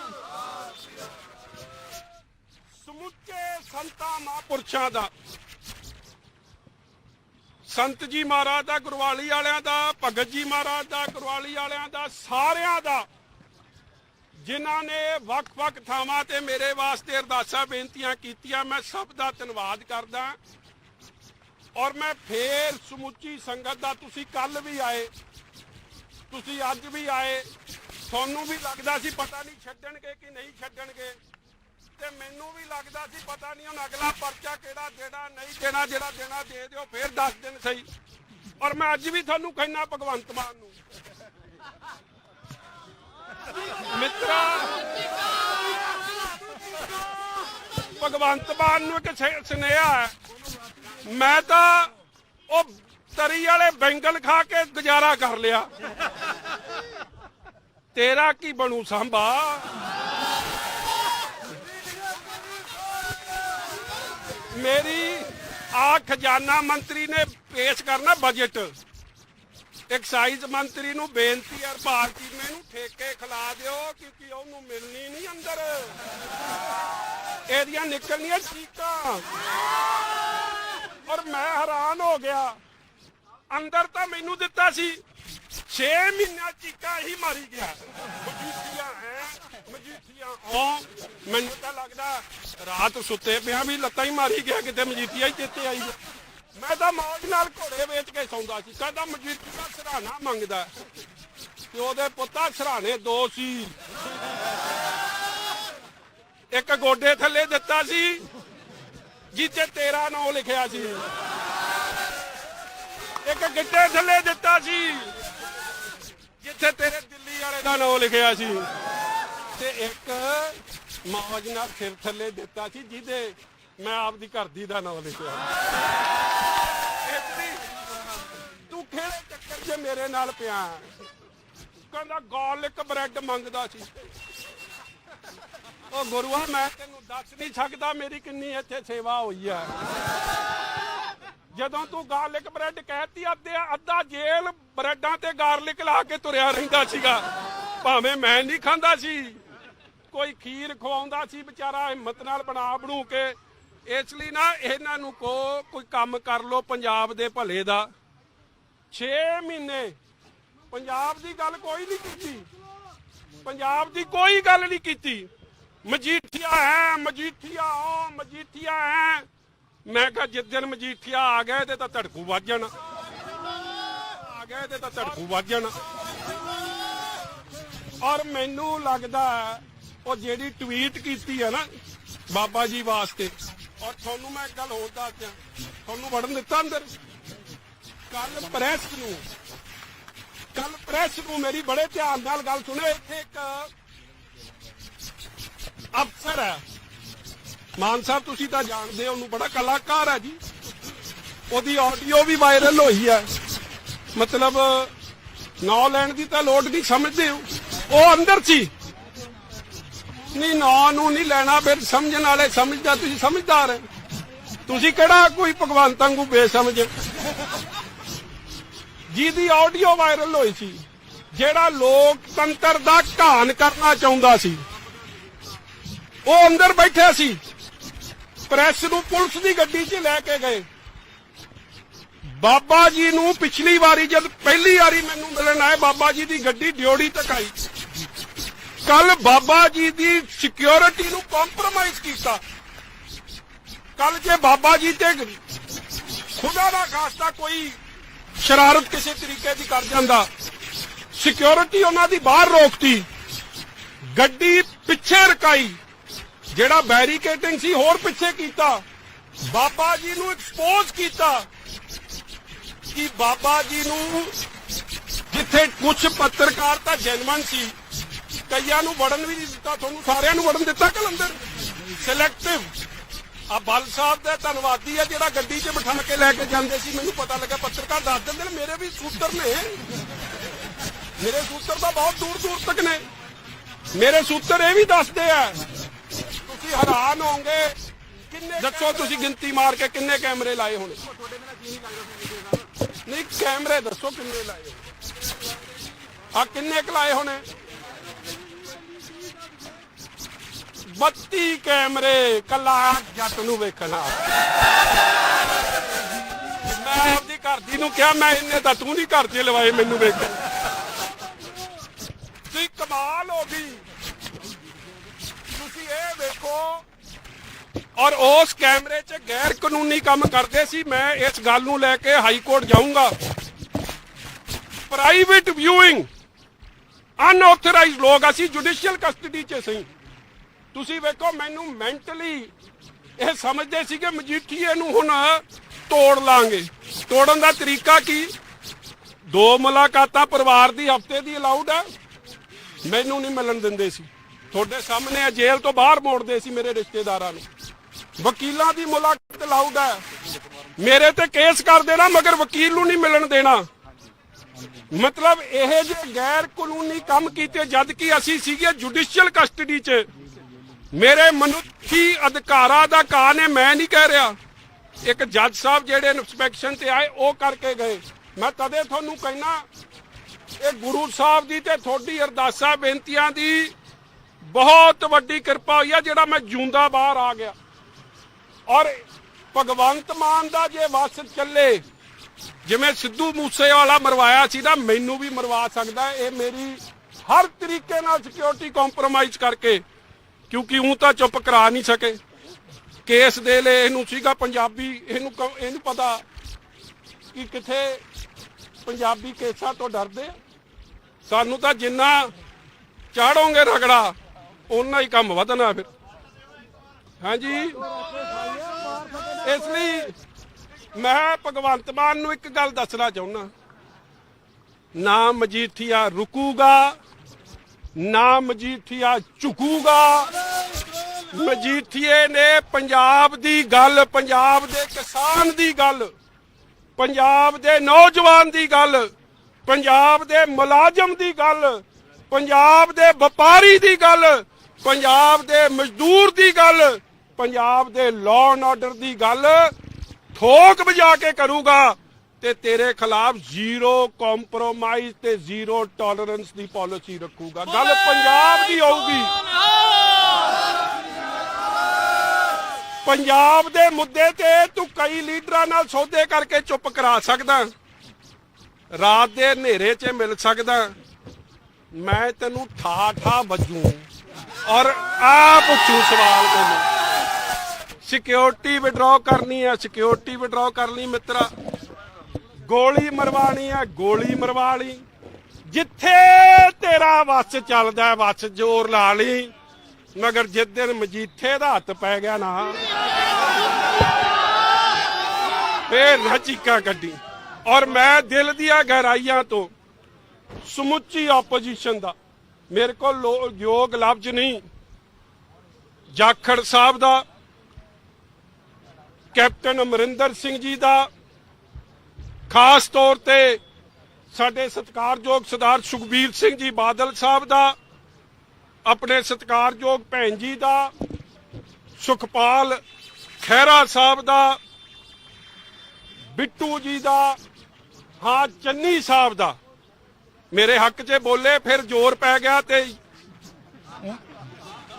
ਸਮੁੱਚੇ ਸੰਤਾਂ ਮਹਾਂਪੁਰਸ਼ਾਂ ਦਾ, ਸੰਤ ਜੀ ਮਹਾਰਾਜ ਦਾ ਗੁਰਵਾਲੀ ਵਾਲਿਆਂ ਦਾ, ਭਗਤ ਜੀ ਮਹਾਰਾਜ ਦਾ ਗੁਰਵਾਲੀ ਵਾਲਿਆਂ ਦਾ, ਸਾਰਿਆਂ ਦਾ, ਜਿਨ੍ਹਾਂ ਨੇ ਵੱਖ-ਵੱਖ ਥਾਵਾਂ ਤੇ ਮੇਰੇ ਵਾਸਤੇ ਅਰਦਾਸਾਂ ਬੇਨਤੀਆਂ ਕੀਤੀਆਂ, ਮੈਂ ਸਭ ਦਾ ਧੰਨਵਾਦ ਕਰਦਾ। ਔਰ ਮੈਂ ਫੇਰ ਸਮੁੱਚੀ ਸੰਗਤ ਦਾ ਤੁਸੀਂ ਕੱਲ ਵੀ ਆਏ, ਤੁਸੀਂ ਅੱਜ ਵੀ ਆਏ, ਤੁਹਾਨੂੰ ਵੀ ਲੱਗਦਾ ਸੀ ਪਤਾ ਨਹੀਂ ਛੱਡਣਗੇ ਕਿ ਨਹੀਂ ਛੱਡਣਗੇ। ਤੇ ਮੈਨੂੰ ਵੀ ਲੱਗਦਾ ਸੀ ਪਤਾ ਨਹੀਂ ਹੁਣ ਅਗਲਾ ਪਰਚਾ ਕਿਹੜਾ ਦੇਣਾ, ਨਹੀਂ ਦੇਣਾ, ਜਿਹੜਾ ਦੇਣਾ ਦੇ ਦਿਓ, ਫੇਰ 10 ਦਿਨ ਸਹੀ। ਔਰ ਮੈਂ ਅੱਜ ਵੀ ਤੁਹਾਨੂੰ ਕਹਿਣਾ ਭਗਵੰਤ ਮਾਨ ਨੂੰ। ਮਿੱਤਰਾ, ਭਗਵੰਤ ਮਾਨ ਨੂੰ ਇੱਕ ਸੁਨੇਹਾ ਹੈ। ਮੈਂ ਤਾਂ ਉਹ ਤਰੀ ਵਾਲੇ ਬੈਂਗਲ ਖਾ ਕੇ ਗੁਜ਼ਾਰਾ ਕਰ ਲਿਆ। ਤੇਰਾ ਕੀ ਬਣੂ ਸਾਂਭਾ? ਮੇਰੀ ਆ ਖਜ਼ਾਨਾ ਮੰਤਰੀ ਨੇ ਪੇਸ਼ ਕਰਨਾ ਬਜਟ ਐਕਸਾਈਜ਼ ਮੰਤਰੀ ਨੂੰ ਬੇਨਤੀ ਹੈ, ਭਾਰਤੀ ਮੈਨੂੰ ਠੇਕੇ ਖਿਲਾ ਦਿਓ ਕਿਉਂਕਿ ਉਹਨੂੰ ਮਿਲਣੀ ਨਹੀਂ ਅੰਦਰ। ਇਹਦੀਆਂ ਨਿਕਲਣੀਆਂ ਚੀਕਾਂ। ਔਰ ਮੈਂ ਹੈਰਾਨ ਹੋ ਗਿਆ। ਅੰਦਰ ਤਾਂ ਮੈਨੂੰ ਦਿੱਤਾ ਸੀ 6 ਮਹੀਨਾ ਚੀਕਾਂ ਹੀ ਮਾਰੀ ਗਿਆ। ਮਜੀਠੀਆਂ ਹੈ, ਮਜੀਠੀਆਂ ਹਾਂ। ਮੈਨੂੰ ਤਾਂ ਲੱਗਦਾ ਰਾਤ ਸੁੱਤੇ ਪਿਆ ਵੀ ਲੱਤਾਂ ਹੀ ਮਾਰੀ ਗਿਆ, ਕਿਤੇ ਮਜੀਠੀਆ ਹੀ ਦਿੱਤੇ ਆਈ ਮੈਂ ਤਾਂ ਮੌਜ ਨਾਲ ਘੋੜੇ ਵੇਚ ਕੇ ਸੌਂਦਾ ਸੀ, ਕਹਿੰਦਾ ਮਜੀਠੀਆ ਸਰਾਣਾ ਮੰਗਦਾ ਤੇ ਉਹਦੇ ਪੁੱਤਾਂ ਸਰਾਣੇ ਦੋ ਸੀ। ਇੱਕ ਗੋਡੇ ਥੱਲੇ ਦਿੱਤਾ ਸੀ ਜਿੱਥੇ ਤੇਰਾ ਨਾਮ ਲਿਖਿਆ ਸੀ। ਇੱਕ ਗਿੱਟੇ ਥੱਲੇ ਦਿੱਤਾ ਸੀ। ਜਿੱਥੇ ਤੇਰੇ ਦਿੱਲੀ ਵਾਲੇ ਦਾ ਨਾਮ ਲਿਖਿਆ ਸੀ। ਤੇ ਇੱਕ ਮੌਜ ਨਾਲ ਸਿਰ ਥੱਲੇ ਦਿੱਤਾ ਸੀ, ਜਿਹਦੇ ਮੈਂ ਆਪਦੀ ਘਰ ਦੀ ਦਾ ਨਾਂ ਲਿਖਿਆ। ਤੂੰ ਕਿਹੜੇ ਚੱਕਰ 'ਚ ਮੇਰੇ ਨਾਲ ਪਿਆ। ਕਹਿੰਦਾ ਗਾਰਲਿਕ ਬ੍ਰੈਡ ਮੰਗਦਾ ਸੀ। ਉਹ ਗੁਰੂਆ, ਮੈਂ ਤੈਨੂੰ ਦੱਸ ਨਹੀਂ ਸਕਦਾ ਮੇਰੀ ਕਿੰਨੀ ਇੱਥੇ ਸੇਵਾ ਹੋਈ ਹੈ। ਜਦੋਂ ਤੂੰ ਗਾਰਲਿਕ ਬ੍ਰੈਡ ਕਹਿਤੀ, ਅੱਧੇ ਅੱਧਾ ਜੇਲ ਬ੍ਰੈਡਾਂ ਤੇ ਗਾਰਲਿਕ ਲਾ ਕੇ ਤੁਰਿਆ ਰਹਿੰਦਾ ਸੀਗਾ। ਭਾਵੇਂ ਮੈਂ ਨਹੀਂ ਖਾਂਦਾ ਸੀ। ਕੋਈ ਖੀਰ ਖਵਾਉਂਦਾ ਸੀ, ਵਿਚਾਰਾ ਹਿੰਮਤ ਨਾਲ ਬਣਾ ਬਣੂ ਕੇ। ਇਸ ਲਈ ਨਾ ਇਹਨਾਂ ਨੂੰ ਕੋ ਕੋਈ ਕੰਮ ਕਰ ਲੋ ਪੰਜਾਬ ਦੇ ਭਲੇ ਦਾ। 6 ਮਹੀਨੇ ਪੰਜਾਬ ਦੀ ਗੱਲ ਕੋਈ ਨਹੀਂ ਕੀਤੀ। ਪੰਜਾਬ ਦੀ ਕੋਈ ਗੱਲ ਨਹੀਂ ਕੀਤੀ। ਮਜੀਠੀਆ ਹੈ, ਮਜੀਠੀਆ ਉਹ ਮਜੀਠੀਆ ਹੈ। ਮੈਂ ਕਿਹਾ, ਜਿਸ ਦਿਨ ਮਜੀਠੀਆ ਆ ਗਏ ਤੇ ਤਾਂ ਧੜਕੂ ਵੱਜਣ ਆ ਗਏ ਤੇ ਤਾਂ ਧੜਕੂ ਵੱਜਣ ਔਰ ਮੈਨੂੰ ਲੱਗਦਾ ਉਹ ਜਿਹੜੀ ਟਵੀਟ ਕੀਤੀ ਹੈ ਨਾ, ਬਾਬਾ ਜੀ ਵਾਸਤੇ, ਔਰ ਤੁਹਾਨੂੰ ਮੈਂ ਇੱਕ ਗੱਲ ਹੋਰ ਦੱਸ ਤੁਹਾਨੂੰ ਵੜਨ ਦਿੱਤਾ ਅੰਦਰ? ਕੱਲ ਪ੍ਰੈਸ ਨੂੰ ਕੱਲ ਪ੍ਰੈਸ ਨੂੰ ਮੇਰੀ ਬੜੇ ਧਿਆਨ ਨਾਲ ਗੱਲ ਸੁਣਿਓ ਇੱਥੇ ਇੱਕ ਅਫਸਰ ਹੈ। ਮਾਨ ਸਾਹਿਬ, ਤੁਸੀਂ ਤਾਂ ਜਾਣਦੇ ਹੋ, ਉਹਨੂੰ ਬੜਾ ਕਲਾਕਾਰ ਹੈ ਜੀ। ਉਹਦੀ ਆਡੀਓ ਵੀ ਵਾਇਰਲ ਹੋਈ ਹੈ। ਮਤਲਬ, ਨਾਂ ਲੈਣ ਦੀ ਤਾਂ ਲੋੜ ਨਹੀਂ, ਸਮਝਦੇ ਹੋ? ਉਹ ਅੰਦਰ ਸੀ। ਨਹੀਂ, ਨਾਂ ਨੂੰ ਨਹੀਂ ਲੈਣਾ, ਫਿਰ ਸਮਝਣ ਵਾਲੇ ਸਮਝਦਾ, ਤੁਸੀਂ ਸਮਝਦਾਰ ਹੈ। ਤੁਸੀਂ ਕਿਹੜਾ ਕੋਈ ਭਗਵੰਤ ਵਾਂਗੂ ਬੇਸਮਝ? ਜਿਹਦੀ ਆਡੀਓ ਵਾਇਰਲ ਹੋਈ ਸੀ, ਜਿਹੜਾ ਲੋਕਤੰਤਰ ਦਾ ਘਾਣ ਕਰਨਾ ਚਾਹੁੰਦਾ ਸੀ। ਉਹ ਅੰਦਰ ਬੈਠਿਆ ਸੀ। ਪ੍ਰੈਸ ਨੂੰ ਪੁਲਿਸ ਦੀ ਗੱਡੀ 'ਚ ਲੈ ਕੇ ਗਏ। ਬਾਬਾ ਜੀ ਨੂੰ ਪਿਛਲੀ ਵਾਰੀ ਜਦ ਪਹਿਲੀ ਵਾਰੀ ਮੈਨੂੰ ਮਿਲਣ ਆਏ, ਬਾਬਾ ਜੀ ਦੀ ਗੱਡੀ ਡਿਓੜੀ ਤੱਕ ਆਈ। ਕੱਲ ਬਾਬਾ ਜੀ ਦੀ ਸਿਕਿਉਰਿਟੀ ਨੂੰ ਕੰਪਰੋਮਾਈਜ਼ ਕੀਤਾ। ਕੱਲ ਜੇ ਬਾਬਾ ਜੀ ਤੇ ਖੁਦਾ ਦਾ ਖਾਸਤਾ ਕੋਈ ਸ਼ਰਾਰਤ ਕਿਸੇ ਤਰੀਕੇ ਦੀ ਕਰ ਜਾਂਦਾ। ਸਿਕਿਉਰਿਟੀ ਉਹਨਾਂ ਦੀ ਬਾਹਰ ਰੋਕਤੀ। ਗੱਡੀ ਪਿੱਛੇ ਰਕਾਈ। ਜਿਹੜਾ ਬੈਰੀਕੇਟਿੰਗ ਸੀ, ਹੋਰ ਪਿੱਛੇ ਕੀਤਾ। ਬਾਬਾ ਜੀ ਨੂੰ ਐਕਸਪੋਜ਼ ਕੀਤਾ ਕਿ ਬਾਬਾ ਜੀ ਨੂੰ ਜਿੱਥੇ ਕੁਝ ਪੱਤਰਕਾਰ ਤਾਂ ਜੈਨੂਅਨ ਸੀ, ਕਈਆਂ ਨੂੰ ਵੜਨ ਵੀ ਨਹੀਂ ਦਿੱਤਾ, ਤੁਹਾਨੂੰ ਸਾਰਿਆਂ ਨੂੰ ਵੜਨ ਦਿੱਤਾ ਕਲੰਦਰ। ਸਿਲੈਕਟਿਵ ਆ ਬਲ ਸਾਹਿਬ ਦਾ ਧੰਨਵਾਦੀ ਆ, ਜਿਹੜਾ ਗੱਡੀ 'ਚ ਬਿਠਾ ਕੇ ਲੈ ਕੇ ਜਾਂਦੇ ਸੀ। ਮੈਨੂੰ ਪਤਾ ਲੱਗਾ ਪੱਤਰਕਾਰ ਦੱਸ ਦਿੰਦੇ ਨੇ, ਮੇਰੇ ਵੀ ਸੂਤਰ ਨੇ। ਮੇਰੇ ਸੂਤਰ ਤਾਂ ਬਹੁਤ ਦੂਰ ਦੂਰ ਤੱਕ ਨੇ। ਮੇਰੇ ਸੂਤਰ ਇਹ ਵੀ ਦੱਸਦੇ ਆ ਤੁਸੀਂ ਹੈਰਾਨ ਹੋਵੋਗੇ। ਕਿੰਨੇ ਦੱਸੋ ਤੁਸੀਂ ਗਿਣਤੀ ਮਾਰ ਕੇ ਕਿੰਨੇ ਕੈਮਰੇ ਲਾਏ ਹੋਣੇ? ਨਹੀਂ ਕੈਮਰੇ ਦੱਸੋ ਕਿੰਨੇ ਲਾਏ ਆ ਕਿੰਨੇ ਕੁ ਲਾਏ ਹੋਣੇ? 32 ਕੈਮਰੇ ਕੱਲਾ ਜੱਟ ਨੂੰ ਵੇਖਣਾ। ਮੈਂ ਆਪਦੀ ਘਰ ਦੀ ਨੂੰ ਕਿਹਾ ਮੈਂ ਇੰਨੇ ਤਾਂ ਤੂੰ ਨਹੀਂ ਘਰ 'ਚ ਲਵਾਏ ਮੈਨੂੰ ਵੇਖ ਤੁਸੀਂ ਕਮਾਲ ਹੋ ਗਈ। ਇਹ ਵੇਖੋ। ਔਰ ਉਸ ਕੈਮਰੇ 'ਚ ਗੈਰ ਕਾਨੂੰਨੀ ਕੰਮ ਕਰਦੇ ਸੀ। ਮੈਂ ਇਸ ਗੱਲ ਨੂੰ ਲੈ ਕੇ ਹਾਈ ਕੋਰਟ ਜਾਊਂਗਾ। ਪ੍ਰਾਈਵੇਟ ਵਿਊਇੰਗ ਅਨਆਥੋਰਾਈਜ਼ਡ ਲੋਕ, ਅਸੀਂ ਜੁਡੀਸ਼ੀਅਲ ਕਸਟਡੀ 'ਚ ਸਹੀ ਤੁਸੀਂ ਵੇਖੋ, ਮੈਨੂੰ ਮੈਂਟਲੀ ਇਹ ਸਮਝਦੇ ਸੀ ਕਿ ਮਜੀਠੀਏ ਨੂੰ ਹੁਣ ਤੋੜ ਲਾਂਗੇ। ਤੋੜਨ ਦਾ ਤਰੀਕਾ ਕੀ? ਦੋ ਮੁਲਾਕਾਤਾਂ ਪਰਿਵਾਰ ਦੀ, ਹਫ਼ਤੇ ਦੀ ਅਲਾਉਡ ਹੈ। ਮੈਨੂੰ ਨਹੀਂ ਮਿਲਣ ਦਿੰਦੇ ਸੀ। ਤੁਹਾਡੇ ਸਾਹਮਣੇ ਆ ਜੇਲ੍ਹ ਤੋਂ ਬਾਹਰ ਮੋੜਦੇ ਸੀ ਮੇਰੇ ਰਿਸ਼ਤੇਦਾਰਾਂ ਨੂੰ। ਵਕੀਲਾਂ ਦੀ ਮੁਲਾਕਾਤ ਅਲਾਉਡ ਹੈ ਮੇਰੇ ਤੇ ਕੇਸ ਕਰ ਦੇਣਾ ਮਗਰ ਵਕੀਲ ਨੂੰ ਨਹੀਂ ਮਿਲਣ ਦੇਣਾ। ਮਤਲਬ ਇਹ ਜੇ ਗੈਰ ਕਾਨੂੰਨੀ ਕੰਮ ਕੀਤੇ, ਜਦ ਕਿ ਅਸੀਂ ਸੀਗੇ ਜੁਡੀਸ਼ੀਅਲ ਕਸਟਡੀ 'ਚ। ਮੇਰੇ ਮਨੁੱਖੀ ਅਧਿਕਾਰਾਂ ਦਾ ਕਾਨ ਹੈ ਮੈਂ ਨਹੀਂ ਕਹਿ ਰਿਹਾ। ਇੱਕ ਜੱਜ ਸਾਹਿਬ ਜਿਹੜੇ ਇਨਸਪੈਕਸ਼ਨ ਤੇ ਆਏ, ਉਹ ਕਰਕੇ ਗਏ। ਮੈਂ ਤਦੇ ਤੁਹਾਨੂੰ ਕਹਿਣਾ, ਇਹ ਗੁਰੂ ਸਾਹਿਬ ਦੀ ਤੇ ਤੁਹਾਡੀ ਅਰਦਾਸਾਂ, ਬੇਨਤੀਆਂ ਦੀ ਬਹੁਤ ਵੱਡੀ ਕਿਰਪਾ ਹੋਈ ਆ, ਜਿਹੜਾ ਮੈਂ ਜੂੰਦਾ ਬਾਹਰ ਆ ਗਿਆ। ਔਰ ਭਗਵੰਤ ਮਾਨ ਦਾ ਜੇ ਵਸ ਚੱਲੇ, ਜਿਵੇਂ ਸਿੱਧੂ ਮੂਸੇ ਵਾਲਾ ਮਰਵਾਇਆ ਸੀ ਨਾ, ਮੈਨੂੰ ਵੀ ਮਰਵਾ ਸਕਦਾ ਇਹ ਮੇਰੀ ਹਰ ਤਰੀਕੇ ਨਾਲ ਸਿਕਿਉਰਿਟੀ ਕੰਪਰੋਮਾਈਜ਼ ਕਰਕੇ, ਕਿਉਂਕਿ ਉਹ ਤਾਂ ਚੁੱਪ ਕਰਾ ਨਹੀਂ ਸਕੇ। ਕੇਸ ਦੇ ਲਈ ਇਹਨੂੰ ਸੀਗਾ ਪੰਜਾਬੀ, ਇਹਨੂੰ ਇਹਨੂੰ ਪਤਾ ਕਿ ਕਿੱਥੇ ਪੰਜਾਬੀ ਕੇਸਾਂ ਤੋਂ ਡਰਦੇ ਸਾਨੂੰ ਤਾਂ ਜਿੰਨਾ ਚਾੜੋਗੇ ਰਗੜਾ ਉਹਨਾਂ ਹੀ ਕੰਮ ਵਧਣਾ ਫਿਰ। ਹਾਂਜੀ। ਇਸ ਲਈ ਮੈਂ ਭਗਵੰਤ ਮਾਨ ਨੂੰ ਇੱਕ ਗੱਲ ਦੱਸਣਾ ਚਾਹੁੰਦਾ ਨਾ ਮਜੀਠੀਆ ਰੁਕੂਗਾ, ਨਾ ਮਜੀਠੀਆ ਝੁਕੂਗਾ। ਮਜੀਠੀਏ ਨੇ ਪੰਜਾਬ ਦੀ ਗੱਲ, ਪੰਜਾਬ ਦੇ ਕਿਸਾਨ ਦੀ ਗੱਲ, ਪੰਜਾਬ ਦੇ ਨੌਜਵਾਨ ਦੀ ਗੱਲ, ਪੰਜਾਬ ਦੇ ਮੁਲਾਜ਼ਮ ਦੀ ਗੱਲ, ਪੰਜਾਬ ਦੇ ਵਪਾਰੀ ਦੀ ਗੱਲ ਪੰਜਾਬ ਦੇ ਮਜ਼ਦੂਰ ਦੀ ਗੱਲ ਪੰਜਾਬ ਦੇ ਲਾਅ ਐਂਡ ਆਰਡਰ ਦੀ ਗੱਲ ਠੋਕ ਵਜਾ ਕੇ ਕਰੂਗਾ ਤੇ ਤੇਰੇ ਖਿਲਾਫ ਜ਼ੀਰੋ ਕੰਪਰੋਮਾਈਜ਼ ਤੇ ਜ਼ੀਰੋ ਟੋਲਰੈਂਸ ਦੀ ਪਾਲਿਸੀ ਰੱਖੂਗਾ। ਗੱਲ ਪੰਜਾਬ ਦੀ ਹੋਊਗੀ। ਪੰਜਾਬ ਦੇ ਮੁੱਦੇ ਤੇ ਤੂੰ ਕਈ ਲੀਡਰਾਂ ਨਾਲ ਸੌਦੇ ਕਰਕੇ ਚੁੱਪ ਕਰਾ ਸਕਦਾ। ਰਾਤ ਦੇ ਹਨੇਰੇ 'ਚ ਮਿਲ ਸਕਦਾ। ਮੈਂ ਤੈਨੂੰ ਠਾ ਠਾ ਵੱਜੂ। ਔਰ ਆ ਪੁੱਛੂ ਸਵਾਲ ਤੈਨੂੰ ਸਿਕਿਉਰਿਟੀ ਵਿਡਰਾਅ ਕਰਨੀ ਹੈ ਸਿਕਿਉਰਿਟੀ ਵਿਡਰਾਅ ਕਰਨੀ ਮਿੱਤਰਾ। ਗੋਲੀ ਮਰਵਾਣੀ ਹੈ ਗੋਲੀ ਮਰਵਾ ਲਈ। ਜਿੱਥੇ ਤੇਰਾ ਵੱਸ ਚੱਲਦਾ, ਵੱਸ ਜ਼ੋਰ ਲਾ ਲਈ। ਮਗਰ ਜਿਸ ਦਿਨ ਮਜੀਠੇ ਦਾ ਹੱਥ ਪੈ ਗਿਆ ਨਾ। ਫੇਰ ਨਾ ਕੱਢੀ। ਔਰ ਮੈਂ ਦਿਲ ਦੀਆਂ ਗਹਿਰਾਈਆਂ ਤੋਂ ਸਮੁੱਚੀ ਆਪੋਜੀਸ਼ਨ ਦਾ ਮੇਰੇ ਕੋਲ ਲੋ- ਯੋਗ ਲਫ਼ਜ਼ ਨਹੀਂ। ਜਾਖੜ ਸਾਹਿਬ ਦਾ, ਕੈਪਟਨ ਅਮਰਿੰਦਰ ਸਿੰਘ ਜੀ ਦਾ, ਖਾਸ ਤੌਰ ਤੇ ਸਾਡੇ ਸਤਿਕਾਰਯੋਗ ਸਰਦਾਰ ਸੁਖਬੀਰ ਸਿੰਘ ਜੀ ਬਾਦਲ ਸਾਹਿਬ ਦਾ, ਆਪਣੇ ਸਤਿਕਾਰਯੋਗ ਭੈਣ ਜੀ ਦਾ, ਸੁਖਪਾਲ ਖਹਿਰਾ ਸਾਹਿਬ ਦਾ, ਬਿੱਟੂ ਜੀ ਦਾ, ਹਾਂ ਚੰਨੀ ਸਾਹਿਬ ਦਾ। ਮੇਰੇ ਹੱਕ 'ਚ ਬੋਲੇ ਫਿਰ ਜ਼ੋਰ ਪੈ ਗਿਆ ਤੇ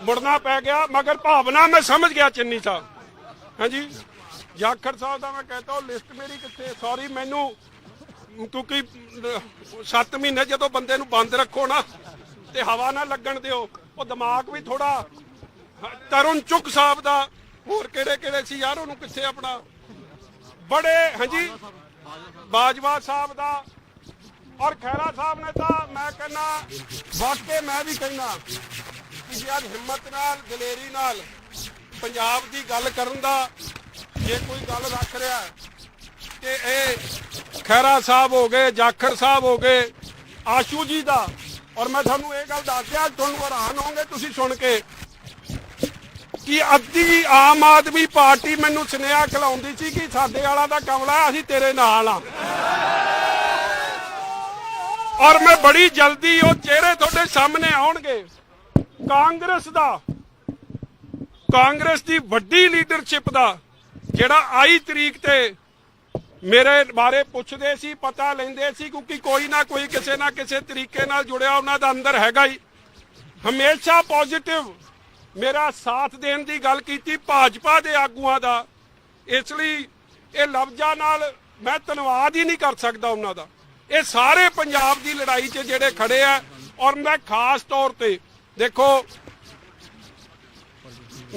ਮੁੜਨਾ ਪੈ ਗਿਆ ਮਗਰ ਭਾਵਨਾ ਮੈਂ ਸਮਝ ਗਿਆ ਚੰਨੀ ਸਾਹਿਬ। ਹਾਂਜੀ? ਜਾਖੜ ਸਾਹਿਬ ਦਾ ਮੈਂ ਕਹਤਾ ਉਹ ਲਿਸਟ ਮੇਰੀ ਕਿੱਥੇ? ਸੌਰੀ ਮੈਨੂੰ ਕਿਉਂਕਿ 7 ਮਹੀਨੇ ਜਦੋਂ ਬੰਦੇ ਨੂੰ ਬੰਦ ਰੱਖੋ ਨਾ ਤੇ ਹਵਾ ਨਾ ਲੱਗਣ ਦਿਓ ਉਹ ਦਿਮਾਗ ਵੀ ਥੋੜਾ ਤਰੁਣ ਚੁੱਕ ਸਾਹਿਬ ਦਾ ਹੋਰ ਕਿਹੜੇ ਕਿਹੜੇ ਸੀ ਯਾਰ ਉਹਨੂੰ ਕਿੱਥੇ ਆਪਣਾ? ਬੜੇ ਹਾਂਜੀ? ਬਾਜਵਾ ਸਾਹਿਬ ਦਾ ਔਰ ਖੈਰਾ ਸਾਹਿਬ ਨੇ ਤਾਂ ਮੈਂ ਕਹਿੰਦਾ ਵਾਕਈ ਮੈਂ ਵੀ ਕਹਿੰਦਾ ਕਿ ਯਾਰ ਹਿੰਮਤ ਨਾਲ ਦਲੇਰੀ ਨਾਲ ਪੰਜਾਬ ਦੀ ਗੱਲ ਕਰਨ ਦਾ ਜੇ ਕੋਈ ਗੱਲ ਰੱਖ ਰਿਹਾ ਹੈ, ਤੇ ਇਹ ਖੈਰਾ ਸਾਹਿਬ ਹੋ ਗਏ ਜਾਖਰ ਸਾਹਿਬ ਹੋ ਗਏ ਆਸ਼ੂ ਜੀ ਦਾ। ਔਰ ਮੈਂ ਤੁਹਾਨੂੰ ਇਹ ਗੱਲ ਦੱਸ ਦਿਆਂ ਤੁਹਾਨੂੰ ਹੈਰਾਨ ਹੋਵੋਗੇ ਤੁਸੀਂ ਸੁਣ ਕੇ ਕਿ ਅੱਧੀ ਆਮ ਆਦਮੀ ਪਾਰਟੀ ਮੈਨੂੰ ਸੁਨੇਹਾ ਖਿਲਾਉਂਦੀ ਸੀ ਕਿ ਸਾਡੇ ਵਾਲਾ ਦਾ ਕਮਲਾ ਅਸੀਂ ਤੇਰੇ ਨਾਲ ਆ। ਔਰ ਮੈਂ ਬੜੀ ਜਲਦੀ ਉਹ ਚਿਹਰੇ ਤੁਹਾਡੇ ਸਾਹਮਣੇ ਆਉਣਗੇ। ਕਾਂਗਰਸ ਦਾ, ਕਾਂਗਰਸ ਦੀ ਵੱਡੀ ਲੀਡਰਸ਼ਿਪ ਦਾ, ਜਿਹੜਾ ਆਈ ਤਰੀਕ ਤੇ ਮੇਰੇ ਬਾਰੇ ਪੁੱਛਦੇ ਸੀ, ਪਤਾ ਲੈਂਦੇ ਸੀ, ਕਿਉਂਕਿ ਕੋਈ ਨਾ ਕੋਈ ਕਿਸੇ ਨਾ ਕਿਸੇ ਤਰੀਕੇ ਨਾਲ ਜੁੜਿਆ ਉਹਨਾਂ ਦਾ ਅੰਦਰ ਹੈਗਾ ਹੀ। ਹਮੇਸ਼ਾ ਪੋਜ਼ਿਟਿਵ ਮੇਰਾ ਸਾਥ ਦੇਣ ਦੀ ਗੱਲ ਕੀਤੀ ਭਾਜਪਾ ਦੇ ਆਗੂਆਂ ਦਾ। ਇਸ ਲਈ ਇਹ ਲਫ਼ਜ਼ਾਂ ਨਾਲ ਮੈਂ ਧੰਨਵਾਦ ਹੀ ਨਹੀਂ ਕਰ ਸਕਦਾ ਉਹਨਾਂ ਦਾ। ਇਹ ਸਾਰੇ ਪੰਜਾਬ ਦੀ ਲੜਾਈ 'ਚ ਜਿਹੜੇ ਖੜੇ ਆ, ਔਰ ਮੈਂ ਖਾਸ ਤੌਰ ਤੇ, ਦੇਖੋ,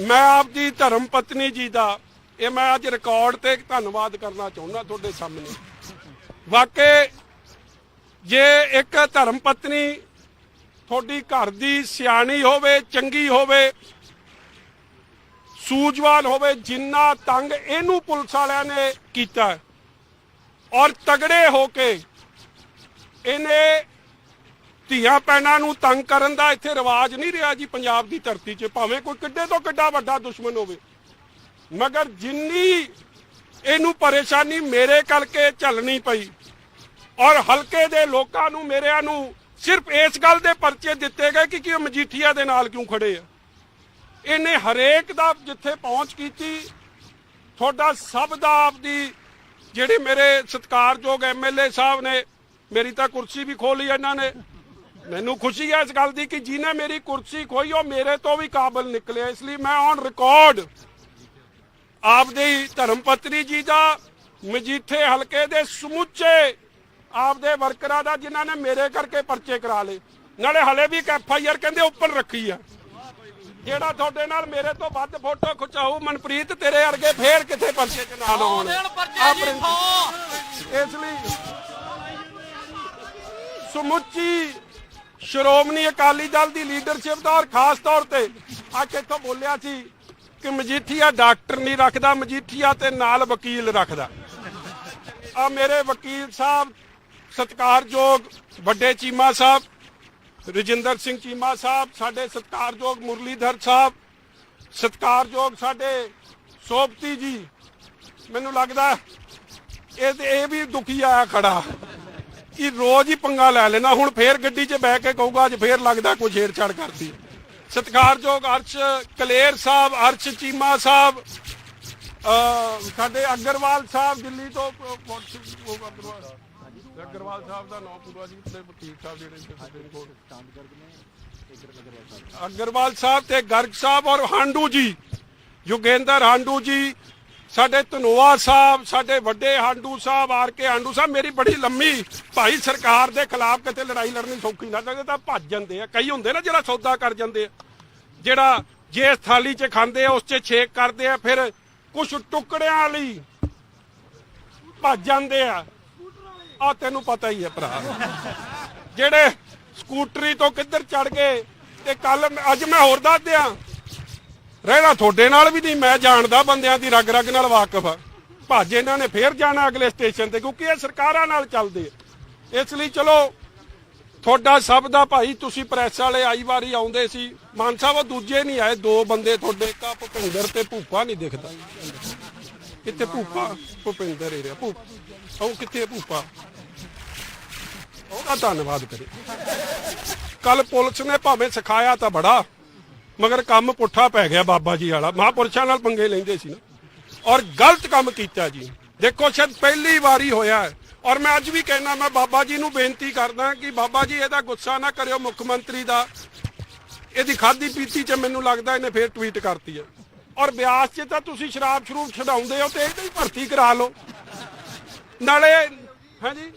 ਮੈਂ ਆਪਦੀ ਧਰਮ ਪਤਨੀ ਜੀ ਦਾ, ਇਹ ਮੈਂ ਅੱਜ ਰਿਕਾਰਡ ਤੇ ਧੰਨਵਾਦ ਕਰਨਾ ਚਾਹੁੰਦਾ ਤੁਹਾਡੇ ਸਾਹਮਣੇ। ਵਾਕਈ ਜੇ ਇੱਕ ਧਰਮ ਪਤਨੀ ਤੁਹਾਡੀ ਘਰ ਦੀ ਸਿਆਣੀ ਹੋਵੇ, ਚੰਗੀ ਹੋਵੇ, ਸੂਝਵਾਨ ਹੋਵੇ, ਜਿੰਨਾ ਤੰਗ ਇਹਨੂੰ ਪੁਲਿਸ ਵਾਲਿਆਂ ਨੇ ਕੀਤਾ, ਔਰ ਤਗੜੇ ਹੋ ਕੇ ਇਹਨੇ ਧੀਆਂ ਪੈਣਾ ਨੂੰ ਤੰਗ ਕਰਨ ਦਾ ਇੱਥੇ ਰਿਵਾਜ ਨਹੀਂ ਰਿਹਾ ਜੀ ਪੰਜਾਬ ਦੀ ਧਰਤੀ 'ਚ, ਭਾਵੇਂ ਕੋਈ ਕਿੱਡੇ ਤੋਂ ਕਿੱਡਾ ਵੱਡਾ ਦੁਸ਼ਮਣ ਹੋਵੇ। ਮਗਰ ਜਿੰਨੀ ਇਹਨੂੰ ਪਰੇਸ਼ਾਨੀ ਮੇਰੇ ਕਰਕੇ ਝੱਲਣੀ ਪਈ ਔਰ ਹਲਕੇ ਦੇ ਲੋਕਾਂ ਨੂੰ, ਮੇਰਿਆਂ ਨੂੰ ਸਿਰਫ ਇਸ ਗੱਲ ਦੇ ਪਰਚੇ ਦਿੱਤੇ ਗਏ ਕਿ ਕਿ ਉਹ ਮਜੀਠੀਆ ਦੇ ਨਾਲ ਕਿਉਂ ਖੜੇ ਆ। ਇਹਨੇ ਹਰੇਕ ਦਾ ਜਿੱਥੇ ਪਹੁੰਚ ਕੀਤੀ, ਤੁਹਾਡਾ ਸਭ ਦਾ ਆਪਦੀ ਜਿਹੜੇ ਮੇਰੇ ਸਤਿਕਾਰਯੋਗ ਐਮਐਲਏ ਸਾਹਿਬ ਨੇ ਮੇਰੀ ਤਾਂ ਕੁਰਸੀ ਵੀ ਖੋਲੀ ਇਹਨਾਂ ਨੇ। ਮੈਨੂੰ ਖੁਸ਼ੀ ਹੈ ਇਸ ਗੱਲ ਦੀ ਕਿ ਜਿਹਨੇ ਮੇਰੀ ਕੁਰਸੀ ਖੋਈ ਉਹ ਮੇਰੇ ਤੋਂ ਵੀ ਕਾਬਲ ਨਿਕਲਿਆ। ਇਸ ਲਈ ਮੈਂ ਔਨ ਰਿਕਾਰਡ ਆਪਦੀ ਧਰਮ ਪਤਨੀ ਜੀ ਦਾ ਮਜੀਠੇ ਹਲਕੇ ਦੇ ਸਮੁੱਚੇ ਆਪਦੇ ਵਰਕਰਾਂ ਦਾ ਜਿਨ੍ਹਾਂ ਨੇ ਮੇਰੇ ਕਰਕੇ ਪਰਚੇ ਕਰਾ ਲਏ। ਨਾਲੇ ਹਲੇ ਵੀ ਇੱਕ ਐਫ ਆਈ ਆਰ ਕਹਿੰਦੇ ਉੱਪਰ ਰੱਖੀ ਆ। ਜਿਹੜਾ ਤੁਹਾਡੇ ਨਾਲ ਮੇਰੇ ਤੋਂ ਵੱਧ ਫੋਟੋ ਖਿਚਾਊ ਮਨਪ੍ਰੀਤ ਤੇਰੇ ਵਰਗੇ ਫੇਰ ਕਿੱਥੇ ਪਰਚੇ ਚ ਨਾ ਲਾਉਣ। ਇਸ ਲਈ ਸਮੁੱਚੀ ਸ਼੍ਰੋਮਣੀ ਅਕਾਲੀ ਦਲ ਦੀ ਲੀਡਰਸ਼ਿਪ ਦਾ ਔਰ ਖਾਸ ਤੌਰ ਤੇ ਅੱਜ ਇੱਥੋਂ ਬੋਲਿਆ ਸੀ ਕਿ ਮਜੀਠੀਆ ਡਾਕਟਰ ਨਹੀਂ ਰੱਖਦਾ, ਮਜੀਠੀਆ ਤੇ ਨਾਲ ਵਕੀਲ ਰੱਖਦਾ। ਆ ਮੇਰੇ ਵਕੀਲ ਸਾਹਿਬ, ਸਤਿਕਾਰਯੋਗ ਵੱਡੇ ਚੀਮਾ ਸਾਹਿਬ, ਰਜਿੰਦਰ ਸਿੰਘ ਚੀਮਾ ਸਾਹਿਬ, ਸਾਡੇ ਸਤਿਕਾਰਯੋਗ ਮੁਰਲੀਧਰ ਸਾਹਿਬ, ਸਤਿਕਾਰਯੋਗ ਸਾਡੇ ਸੋਪਤੀ ਜੀ, ਮੈਨੂੰ ਲੱਗਦਾ ਇਹ ਇਹ ਵੀ ਦੁਖੀ ਆਇਆ ਖੜਾ। ਕਿ ਰੋਜ਼ ਹੀ ਪੰਗਾ ਲੈ ਲੈਣਾ ਹੁਣ ਫੇਰ ਗੱਡੀ 'ਚ ਬਹਿ ਕੇ ਕਹੂਗਾ, ਅੱਜ ਫੇਰ ਲੱਗਦਾ ਕੋਈ ਛੇੜਛਾੜ ਕਰਦੀ। ਸਤਿਕਾਰਯੋਗ ਅਰਸ਼ ਕਲੇਰ ਸਾਹਿਬ, ਅਰਸ਼ ਚੀਮਾ ਸਾਹਿਬ ਸਾਡੇ ਅਗਰਵਾਲ ਸਾਹਿਬ ਦਿੱਲੀ ਤੋਂ ਅਗਰਵਾਲ ਸਾਹਿਬ। ਦਾ ਨਾਮ ਪੂਰਾ ਜੀ ਤੇ ਵਕੀਲ ਸਾਹਿਬ ਜਿਹੜੇ ਸੁਪਰੀਮ ਕੋਰਟ ਅਗਰਵਾਲ ਸਾਹਿਬ ਤੇ ਗਰਗ ਸਾਹਿਬ ਔਰ ਹਾਂਡੂ ਜੀ, ਯੁਗੇਂਦਰ ਹਾਂਡੂ ਜੀ ਸਾਡੇ ਧਨੋਆ ਸਾਹਿਬ, ਸਾਡੇ ਵੱਡੇ ਹਾਂਡੂ ਸਾਹਿਬ, ਆਰ ਕੇ ਹਾਂਡੂ ਸਾਹਿਬ, ਮੇਰੀ ਬੜੀ ਲੰਮੀ ਭਾਈ ਸਰਕਾਰ ਦੇ ਖਿਲਾਫ ਕਿਤੇ ਲੜਾਈ ਲੜਨੀ ਸੌਖੀ ਨਾ ਲੱਗਦਾ ਤਾਂ ਭੱਜ ਜਾਂਦੇ ਆ। ਕਈ ਹੁੰਦੇ ਨਾ ਜਿਹੜਾ ਸੌਦਾ ਕਰ ਜਾਂਦੇ ਆ। ਜਿਹੜਾ ਜੇ ਥਾਲੀ 'ਚ ਖਾਂਦੇ ਆ, ਉਸ 'ਚ ਛੇਕ ਕਰਦੇ ਆ, ਫਿਰ ਕੁਝ ਟੁਕੜਿਆਂ ਲਈ ਭੱਜ ਜਾਂਦੇ ਆ। ਆ ਤੈਨੂੰ ਪਤਾ ਹੀ ਹੈ ਭਰਾ। ਜਿਹੜੇ ਸਕੂਟਰੀ ਤੋਂ ਕਿੱਧਰ ਚੜ ਗਏ, ਤੇ ਕੱਲ ਅੱਜ ਮੈਂ ਹੋਰ ਦੱਸ ਦਿਆਂ ਰਹਿਣਾ ਤੁਹਾਡੇ ਨਾਲ ਵੀ ਨਹੀਂ, ਮੈਂ ਜਾਣਦਾ ਬੰਦਿਆਂ ਦੀ ਰਗ ਰਗ ਨਾਲ ਵਾਕਿਫ ਆ। ਭੱਜ ਇਹਨਾਂ ਨੇ ਫੇਰ ਜਾਣਾ ਅਗਲੇ ਸਟੇਸ਼ਨ ਤੇ, ਕਿਉਂਕਿ ਇਹ ਸਰਕਾਰਾਂ ਨਾਲ ਚੱਲਦੇ ਇਸ ਲਈ ਚਲੋ, ਤੁਹਾਡਾ ਸਭ ਦਾ ਭਾਈ, ਤੁਸੀਂ ਪ੍ਰੈਸ ਵਾਲੇ ਆਈ ਵਾਰੀ ਆਉਂਦੇ ਸੀ। ਮਾਨ ਸਾਹਿਬ, ਉਹ ਦੂਜੇ ਨਹੀਂ ਆਏ, ਦੋ ਬੰਦੇ ਤੁਹਾਡੇ, ਇੱਕ ਭੁਪਿੰਦਰ ਤੇ ਭੂਪਾ ਨਹੀਂ ਦਿਖਦਾ। ਕਿੱਥੇ ਭੂਪਾ? ਭੁਪਿੰਦਰ ਹੀ ਰਿਹਾ। ਭੂਪ, ਉਹ ਕਿੱਥੇ ਭੂਪਾ? ਉਹਦਾ ਧੰਨਵਾਦ ਕਰੇ। ਕੱਲ ਪੁਲਿਸ ਨੇ ਭਾਵੇਂ ਸਿਖਾਇਆ ਤਾਂ ਬੜਾ। ਮਗਰ ਕੰਮ ਪੁੱਠਾ ਪੈ ਗਿਆ ਬਾਬਾ ਜੀ ਵਾਲਾ। ਮਹਾਂਪੁਰਸ਼ਾਂ ਨਾਲ ਪੰਗੇ ਲੈਂਦੇ ਸੀ। ਨਾ ਔਰ ਗਲਤ ਕੰਮ ਕੀਤਾ ਜੀ। ਦੇਖੋ, ਸ਼ਾਇਦ ਪਹਿਲੀ ਵਾਰੀ ਹੋਇਆ ਔਰ ਮੈਂ ਅੱਜ ਵੀ ਕਹਿਣਾ ਮੈਂ ਬਾਬਾ ਜੀ ਨੂੰ ਬੇਨਤੀ ਕਰਦਾ ਕਿ ਬਾਬਾ ਜੀ ਇਹਦਾ ਗੁੱਸਾ ਨਾ ਕਰਿਓ ਮੁੱਖ ਮੰਤਰੀ ਦਾ। ਇਹਦੀ ਖਾਦੀ ਪੀਤੀ ਚ ਮੈਨੂੰ ਲੱਗਦਾ ਇਹਨੇ ਫੇਰ ਟਵੀਟ ਕਰਤੀ ਹੈ। ਔਰ ਬਿਆਸ 'ਚ ਤਾਂ ਤੁਸੀਂ ਸ਼ਰਾਬ ਸ਼ਰੂਬ ਛਡਾਉਂਦੇ ਹੋ ਤੇ ਇਹਦੀ ਹੀ ਭਰਤੀ ਕਰਾ ਲਓ। ਨਾਲੇ, ਹਾਂਜੀ?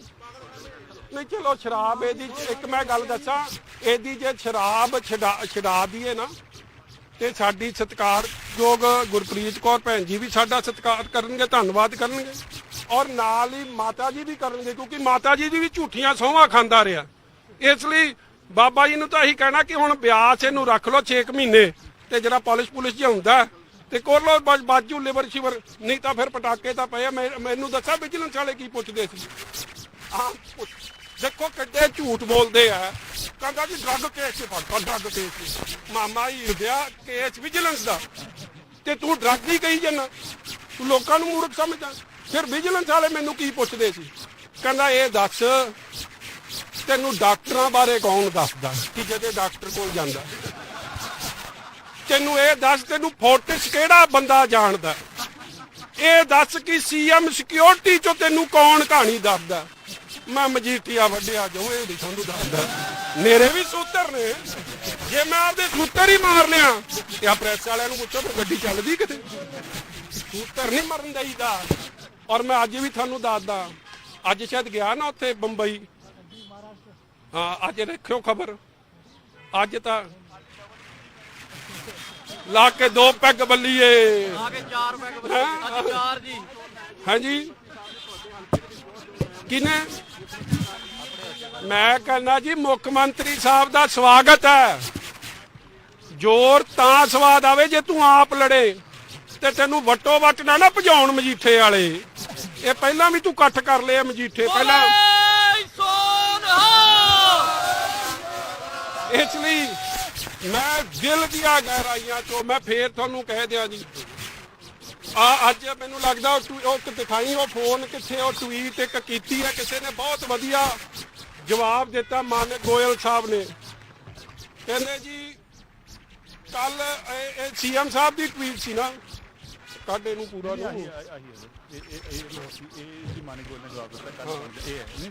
ਨਹੀਂ, ਚਲੋ, ਸ਼ਰਾਬ ਇਹਦੀ ਇੱਕ ਮੈਂ ਗੱਲ ਦੱਸਾਂ। ਇਹਦੀ ਜੇ ਸ਼ਰਾਬ ਛਡਾ ਛਡਾ ਦਈਏ ਨਾ ਤੇ ਸਾਡੀ ਸਤਿਕਾਰਯੋਗ ਗੁਰਪ੍ਰੀਤ ਕੌਰ ਭੈਣ ਜੀ ਵੀ ਸਾਡਾ ਸਤਿਕਾਰ ਕਰਨਗੇ, ਧੰਨਵਾਦ ਕਰਨਗੇ ਔਰ ਨਾਲ ਹੀ ਮਾਤਾ ਜੀ ਵੀ ਕਰਨਗੇ ਕਿਉਂਕਿ ਮਾਤਾ ਜੀ ਦੀ ਵੀ ਝੂਠੀਆਂ ਸੋਹਾਂ ਖਾਂਦਾ ਰਿਹਾ। ਇਸ ਲਈ ਬਾਬਾ ਜੀ ਨੂੰ ਤਾਂ ਇਹੀ ਕਹਿਣਾ ਕਿ ਹੁਣ ਬਿਆਸ ਇਹਨੂੰ ਰੱਖ ਲਓ 6 ਮਹੀਨੇ ਤੇ ਜਿਹੜਾ ਪੁਲਿਸ ਪੁਲਿਸ ਜਿਹਾ ਹੁੰਦਾ ਤੇ ਕਰ ਲਓ ਬਾਜੂ ਲਿਵਰ ਸ਼ਿਵਰ, ਨਹੀਂ ਤਾਂ ਫਿਰ ਪਟਾਕੇ ਤਾਂ ਪਏ ਮੈਂ- ਮੈਨੂੰ ਦੱਸਾਂ ਵਿਜੀਲੈਂਸ ਵਾਲੇ ਕੀ ਪੁੱਛਦੇ ਸੀ? ਆ ਦੇਖੋ ਕਿੱਡੇ ਝੂਠ ਬੋਲਦੇ ਆ। ਕਹਿੰਦਾ ਜੀ ਡਰੱਗ ਕੇਸ 'ਚ ਫੜਤਾ, ਡਰੱਗ ਕੇਸ 'ਚ। ਮਾਮਾ ਹੀ ਹਿਰਦਿਆ ਕੇਸ ਵਿਜੀਲੈਂਸ ਦਾ। ਤੇ ਤੂੰ ਡਰੱਗ ਹੀ ਕਹੀ ਜੰਨਾ। ਤੂੰ ਲੋਕਾਂ ਨੂੰ ਮੂਰਖ ਸਮਝਦਾ। ਫਿਰ ਵਿਜੀਲੈਂਸ ਵਾਲੇ ਮੈਨੂੰ ਕੀ ਪੁੱਛਦੇ ਸੀ? ਕਹਿੰਦਾ, ਇਹ ਦੱਸ, ਤੈਨੂੰ ਡਾਕਟਰਾਂ ਬਾਰੇ ਕੌਣ ਦੱਸਦਾ? ਕਿ ਜਿਹਦੇ ਡਾਕਟਰ ਕੋਲ ਜਾਂਦਾ। ਤੈਨੂੰ ਇਹ ਦੱਸ, ਤੈਨੂੰ ਫੋਰਟਿਸ ਕਿਹੜਾ ਬੰਦਾ ਜਾਣਦਾ? ਇਹ ਦੱਸ ਕਿ ਸੀਐਮ ਸਿਕਿਉਰਿਟੀ ਚੋਂ ਤੈਨੂੰ ਕੌਣ ਕਹਾਣੀ ਦੱਸਦਾ? ਮੈਂ ਮਜੀਠੀਆ ਵੱਡਿਆ ਜੋ ਇਹ ਨਹੀਂ ਤੁਹਾਨੂੰ ਦੱਸਦਾ। ਮੇਰੇ ਵੀ ਸੂਤਰ ਨੇ। ਜੇ ਮੈਂ ਆਪਦੇ ਸੂਤਰ ਹੀ ਮਾਰ ਲਿਆ ਤੇ ਆ ਪ੍ਰੈਸ ਵਾਲਿਆਂ ਨੂੰ ਪੁੱਛੋ ਗੱਡੀ ਚੱਲਦੀ ਕਿਤੇ? ਸੂਤਰ ਨਹੀਂ ਮਰਨ ਦੇਈਦਾ। ਔਰ ਮੈਂ ਅੱਜ ਵੀ ਤੁਹਾਨੂੰ ਦੱਸਦਾ ਅੱਜ ਸ਼ਾਇਦ ਗਿਆ ਨਾ ਉੱਥੇ ਬੰਬਈ। ਹਾਂ ਅੱਜ ਦੇਖਿਓ ਖਬਰ। ਅੱਜ ਤਾਂ ਲਾ ਕੇ ਦੋ ਪੈਗ ਬੱਲੀਏ। ਆ ਕੇ 4 ਪੈਗ ਹੈਂ? ਅੱਜ 4 ਜੀ। ਹਾਂਜੀ। ਕਿਨੇ ਮੈਂ ਕਹਿੰਦਾ ਜੀ ਮੁੱਖ ਮੰਤਰੀ ਸਾਹਿਬ ਦਾ ਸਵਾਗਤ ਹੈ। ਜ਼ੋਰ ਤਾਂ ਸਵਾਦ ਆਵੇ ਜੇ ਤੂੰ ਆਪ ਲੜੇ ਤੇ ਤੈਨੂੰ ਵਟੋ ਵਟ ਨਾ ਨਾ ਭਜਾਉਣ ਮਜੀਠੇ ਵਾਲੇ। ਇਹ ਪਹਿਲਾਂ ਵੀ ਤੂੰ ਇਕੱਠ ਕਰ ਲਿਆ ਮਜੀਠੇ ਪਹਿਲਾਂ ਇਸ ਲਈ ਮੈਂ ਦਿਲ ਦੀਆਂ ਗਹਿਰਾਈਆਂ ਚੋਂ ਮੈਂ ਫੇਰ ਤੁਹਾਨੂੰ ਕਹਿ ਦਿਆਂ ਜੀ। ਆ ਅੱਜ ਮੈਨੂੰ ਲੱਗਦਾ ਉਹ ਉਹ ਦਿਖਾਈ ਉਹ ਫੋਨ ਕਿੱਥੇ ਉਹ ਟਵੀਟ ਇੱਕ ਕੀਤੀ ਹੈ ਕਿਸੇ ਨੇ ਬਹੁਤ ਵਧੀਆ ਜਵਾਬ ਦਿੱਤਾ ਮਾਨਕ ਗੋਇਲ ਸਾਹਿਬ ਨੇ। ਕਹਿੰਦੇ ਜੀ ਕੱਲ ਇਹ ਸੀਐਮ ਸਾਹਿਬ ਦੀ ਟਵੀਟ ਸੀ ਨਾ। ਕਾਡੇ ਨੂੰ ਪੂਰਾ ਨੂੰ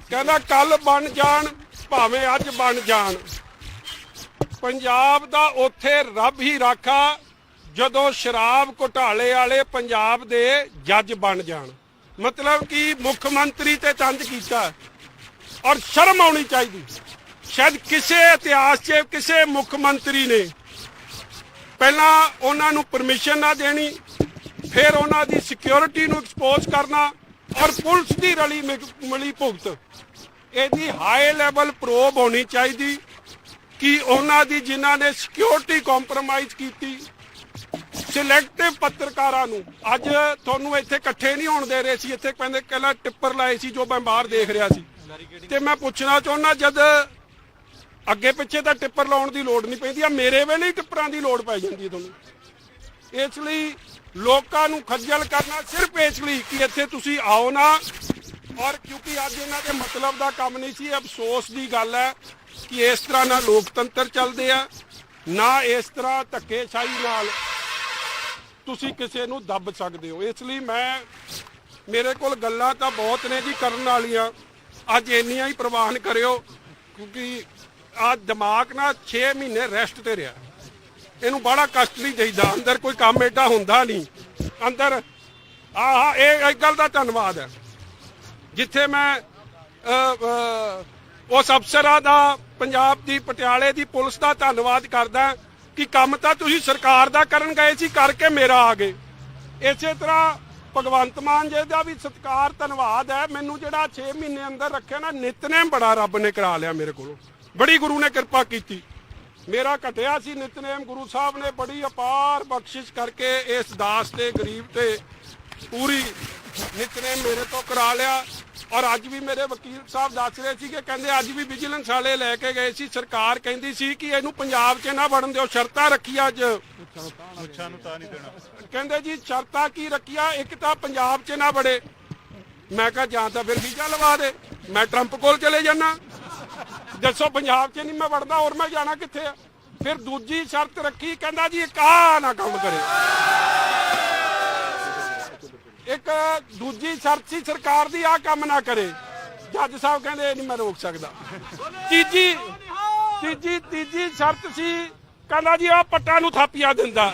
ਕਹਿੰਦਾ ਕੱਲ ਬਣ ਜਾਣ ਭਾਵੇਂ ਅੱਜ ਬਣ ਜਾਣ। ਪੰਜਾਬ ਦਾ ਉੱਥੇ ਰੱਬ ਹੀ ਰਾਖਾ ਜਦੋਂ ਸ਼ਰਾਬ ਘੁਟਾਲੇ ਵਾਲੇ ਪੰਜਾਬ ਦੇ ਜੱਜ ਬਣ ਜਾਣ। ਮਤਲਬ ਕਿ ਮੁੱਖ ਮੰਤਰੀ ਤੇ ਤੰਜ ਕੀਤਾ। ਔਰ ਸ਼ਰਮ ਆਉਣੀ ਚਾਹੀਦੀ। ਸ਼ਾਇਦ ਕਿਸੇ ਇਤਿਹਾਸ 'ਚ, ਕਿਸੇ ਮੁੱਖ ਮੰਤਰੀ ਨੇ ਪਹਿਲਾਂ ਉਹਨਾਂ ਨੂੰ ਪਰਮਿਸ਼ਨ ਨਾ ਦੇਣੀ, ਫਿਰ ਉਹਨਾਂ ਦੀ ਸਿਕਿਉਰਿਟੀ ਨੂੰ ਐਕਸਪੋਜ਼ ਕਰਨਾ ਔਰ ਪੁਲਿਸ ਦੀ ਰਲੀ ਮਿਲੀ ਭੁਗਤ। ਇਹਦੀ ਹਾਈ ਲੈਵਲ ਪ੍ਰੋਬ ਹੋਣੀ ਚਾਹੀਦੀ ਕਿ ਉਹਨਾਂ ਦੀ ਜਿਨ੍ਹਾਂ ਨੇ ਸਿਕਿਉਰਿਟੀ ਕੰਪਰੋਮਾਈਜ਼ ਕੀਤੀ ਸਿਲੈਕਟਿਵ ਪੱਤਰਕਾਰਾਂ ਨੂੰ। ਅੱਜ ਤੁਹਾਨੂੰ ਇੱਥੇ ਇਕੱਠੇ ਨਹੀਂ ਹੋਣ ਦੇ ਰਹੇ ਸੀ, ਇੱਥੇ ਕਹਿੰਦੇ ਕੱਲਾ ਟਿੱਪਰ ਲਾਏ ਸੀ ਜੋ ਮੈਂ ਬਾਹਰ ਦੇਖ ਰਿਹਾ ਸੀ। ਤੇ ਮੈਂ ਪੁੱਛਣਾ ਚਾਹੁੰਦਾ ਜਦ ਅੱਗੇ ਪਿੱਛੇ ਤਾਂ ਟਿੱਪਰ ਲਾਉਣ ਦੀ ਲੋੜ ਨਹੀਂ ਪੈਂਦੀ, ਆ ਮੇਰੇ ਵੇਲੇ ਹੀ ਟਿੱਪਰਾਂ ਦੀ ਲੋੜ ਪੈ ਜਾਂਦੀ ਹੈ ਤੁਹਾਨੂੰ। ਇਸ ਲਈ ਲੋਕਾਂ ਨੂੰ ਖੱਜਲ ਕਰਨਾ ਸਿਰਫ ਇਸ ਲਈ ਕਿ ਇੱਥੇ ਤੁਸੀਂ ਆਓ ਨਾ, ਔਰ ਕਿਉਂਕਿ ਅੱਜ ਇਹਨਾਂ ਦੇ ਮਤਲਬ ਦਾ ਕੰਮ ਨਹੀਂ ਸੀ, ਅਫਸੋਸ ਦੀ ਗੱਲ ਹੈ ਕਿ ਇਸ ਤਰ੍ਹਾਂ ਨਾ ਲੋਕਤੰਤਰ ਚੱਲਦੇ ਆ, ਨਾ ਇਸ ਤਰ੍ਹਾਂ ਧੱਕੇਸ਼ਾਹੀ ਨਾਲ ਤੁਸੀਂ ਕਿਸੇ ਨੂੰ ਦੱਬ ਸਕਦੇ ਹੋ। ਇਸ ਲਈ ਮੈਂ, ਮੇਰੇ ਕੋਲ ਗੱਲਾਂ ਤਾਂ ਬਹੁਤ ਨੇ ਜੀ, ਕਰਨ ਵਾਲੀਆਂ। ਅੱਜ ਇੰਨੀਆਂ ਹੀ ਪ੍ਰਵਾਨ ਕਰਿਓ, ਕਿਉਂਕਿ ਆ ਦਿਮਾਗ ਨਾ 6 ਮਹੀਨੇ ਰੈਸਟ ਤੇ ਰਿਹਾ। ਇਹਨੂੰ ਬੜਾ ਕਸ਼ਟ ਨਹੀਂ ਦੇਈਦਾ, ਅੰਦਰ ਕੋਈ ਕੰਮ ਐਡਾ ਹੁੰਦਾ ਨਹੀਂ। ਅੰਦਰ, ਆਹ, ਇਹ ਇੱਕ ਗੱਲ ਦਾ ਧੰਨਵਾਦ ਹੈ। ਜਿੱਥੇ ਮੈਂ ਉਸ ਅਫਸਰਾਂ ਦਾ, ਪੰਜਾਬ ਦੀ, ਪਟਿਆਲੇ ਦੀ ਪੁਲਿਸ ਦਾ ਧੰਨਵਾਦ ਕਰਦਾ ਕਿ ਕੰਮ ਤਾਂ ਤੁਸੀਂ ਸਰਕਾਰ ਦਾ ਕਰਨ ਗਏ ਸੀ, ਕਰਕੇ ਮੇਰਾ ਆ ਗਏ। ਇਸੇ ਤਰ੍ਹਾਂ ਭਗਵੰਤ ਮਾਨ ਜੀ ਦਾ ਵੀ ਸਤਿਕਾਰ, ਧੰਨਵਾਦ ਹੈ। ਮੈਨੂੰ ਜਿਹੜਾ 6 ਮਹੀਨੇ ਅੰਦਰ ਰੱਖਿਆ ਨਾ, ਨਿਤਨੇਮ ਬੜਾ ਰੱਬ ਨੇ ਕਰਾ ਲਿਆ ਮੇਰੇ ਕੋਲੋਂ। ਬੜੀ ਗੁਰੂ ਨੇ ਕਿਰਪਾ ਕੀਤੀ। ਮੇਰਾ ਘਟਿਆ ਸੀ ਨਿਤਨੇਮ, ਗੁਰੂ ਸਾਹਿਬ ਨੇ ਬੜੀ ਅਪਾਰ ਬਖਸ਼ਿਸ਼ ਕਰਕੇ ਇਸ ਦਾਸ ਤੇ, ਗਰੀਬ ਤੇ ਪੂਰੀ ਨਿਤਨੇਮ ਮੇਰੇ ਤੋਂ ਕਰਾ ਲਿਆ। ਔਰ ਅੱਜ ਵੀ ਮੇਰੇ ਵਕੀਲ ਸਾਹਿਬ ਦੱਸ ਰਹੇ ਸੀ ਕਿ ਕਹਿੰਦੇ ਅੱਜ ਵੀ ਵਿਜੀਲੈਂਸ ਵਾਲੇ ਲੈ ਕੇ ਗਏ ਸੀ। ਸਰਕਾਰ ਕਹਿੰਦੀ ਸੀ ਕਿ ਇਹਨੂੰ ਪੰਜਾਬ 'ਚ ਨਾ ਵੜਨ ਦਿਓ। ਸ਼ਰਤਾਂ ਰੱਖੀ ਅੱਜ। ਮੁੱਛਾਂ ਨੂੰ ਤਾਂ ਨਹੀਂ ਦੇਣਾ ਕਹਿੰਦੇ ਜੀ, ਸ਼ਰਤਾਂ ਕੀ ਰੱਖੀਆਂ? ਇੱਕ ਤਾਂ ਪੰਜਾਬ 'ਚ ਨਾ ਵੜੇ ਮੈਂ ਕਿਹਾ, ਜਾਂ ਤਾਂ ਫਿਰ ਵੀਜ਼ਾ ਲਵਾ ਦੇ। ਮੈਂ ਟਰੰਪ ਕੋਲ ਚਲੇ ਜਾਣਾ ਦੱਸੋ, ਪੰਜਾਬ 'ਚ ਨਹੀਂ ਮੈਂ ਵੜਦਾ ਔਰ ਮੈਂ ਜਾਣਾ ਕਿੱਥੇ ਆ? ਫਿਰ ਦੂਜੀ ਸ਼ਰਤ ਰੱਖੀ। ਕਹਿੰਦਾ ਜੀ, ਇੱਕ ਆਹ ਨਾ ਕੰਮ ਕਰੇ। ਇੱਕ ਦੂਜੀ ਸ਼ਰਤ ਸੀ ਸਰਕਾਰ ਦੀ ਆਹ ਕੰਮ ਨਾ ਕਰੇ। ਜੱਜ ਸਾਹਿਬ ਕਹਿੰਦੇ ਇਹ ਨਹੀਂ ਮੈਂ ਰੋਕ ਸਕਦਾ। ਤੀਜੀ ਤੀਜੀ ਤੀਜੀ ਸ਼ਰਤ ਸੀ ਕਹਿੰਦਾ ਜੀ ਆ ਪੱਟਾਂ ਨੂੰ ਥਾਪੀਆਂ ਦਿੰਦਾ।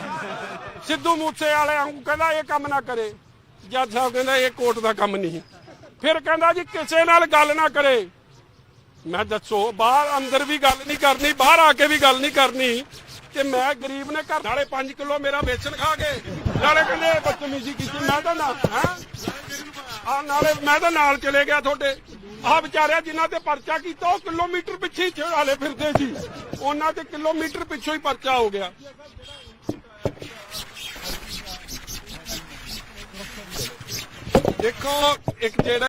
ਸਿੱਧੂ ਮੂਸੇ ਵਾਲੇ ਵਾਂਗੂ ਕਹਿੰਦਾ ਇਹ ਕੰਮ ਨਾ ਕਰੇ। ਜੱਜ ਸਾਹਿਬ ਕਹਿੰਦਾ ਇਹ ਕੋਰਟ ਦਾ ਕੰਮ ਨਹੀਂ। ਫਿਰ ਕਹਿੰਦਾ ਜੀ ਕਿਸੇ ਨਾਲ ਗੱਲ ਨਾ ਕਰੇ। ਮੈਂ ਦੱਸੋ, ਬਾਹਰ ਅੰਦਰ ਵੀ ਗੱਲ ਨਹੀਂ ਕਰਨੀ, ਬਾਹਰ ਆ ਕੇ ਵੀ ਗੱਲ ਨਹੀਂ ਕਰਨੀ। ਤੇ ਮੈਂ ਗਰੀਬ ਨੇ ਘਰ ਨਾਲੇ 5 ਕਿਲੋ ਮੇਰਾ ਵੇਚਣ ਖਾ ਕੇ। ਨਾਲੇ ਕਹਿੰਦੇ ਬਦਤਮੀਜ਼ੀ ਕੀਤੀ। ਮੈਂ ਤਾਂ ਨਾ ਆ ਨਾਲੇ ਮੈਂ ਤਾਂ ਨਾਲ ਚਲੇ ਗਿਆ ਤੁਹਾਡੇ। ਆ ਵਿਚਾਰਿਆ ਜਿਨ੍ਹਾਂ ਤੇ ਪਰਚਾ ਕੀਤਾ, ਉਹ ਕਿਲੋਮੀਟਰ ਪਿੱਛੇ ਹੀ ਛਾਲੇ ਫਿਰਦੇ ਸੀ। ਉਹਨਾਂ ਤੇ ਕਿਲੋਮੀਟਰ ਪਿੱਛੋਂ ਹੀ ਪਰਚਾ ਹੋ ਗਿਆ। ਦੇਖੋ, ਇੱਕ ਜਿਹੜਾ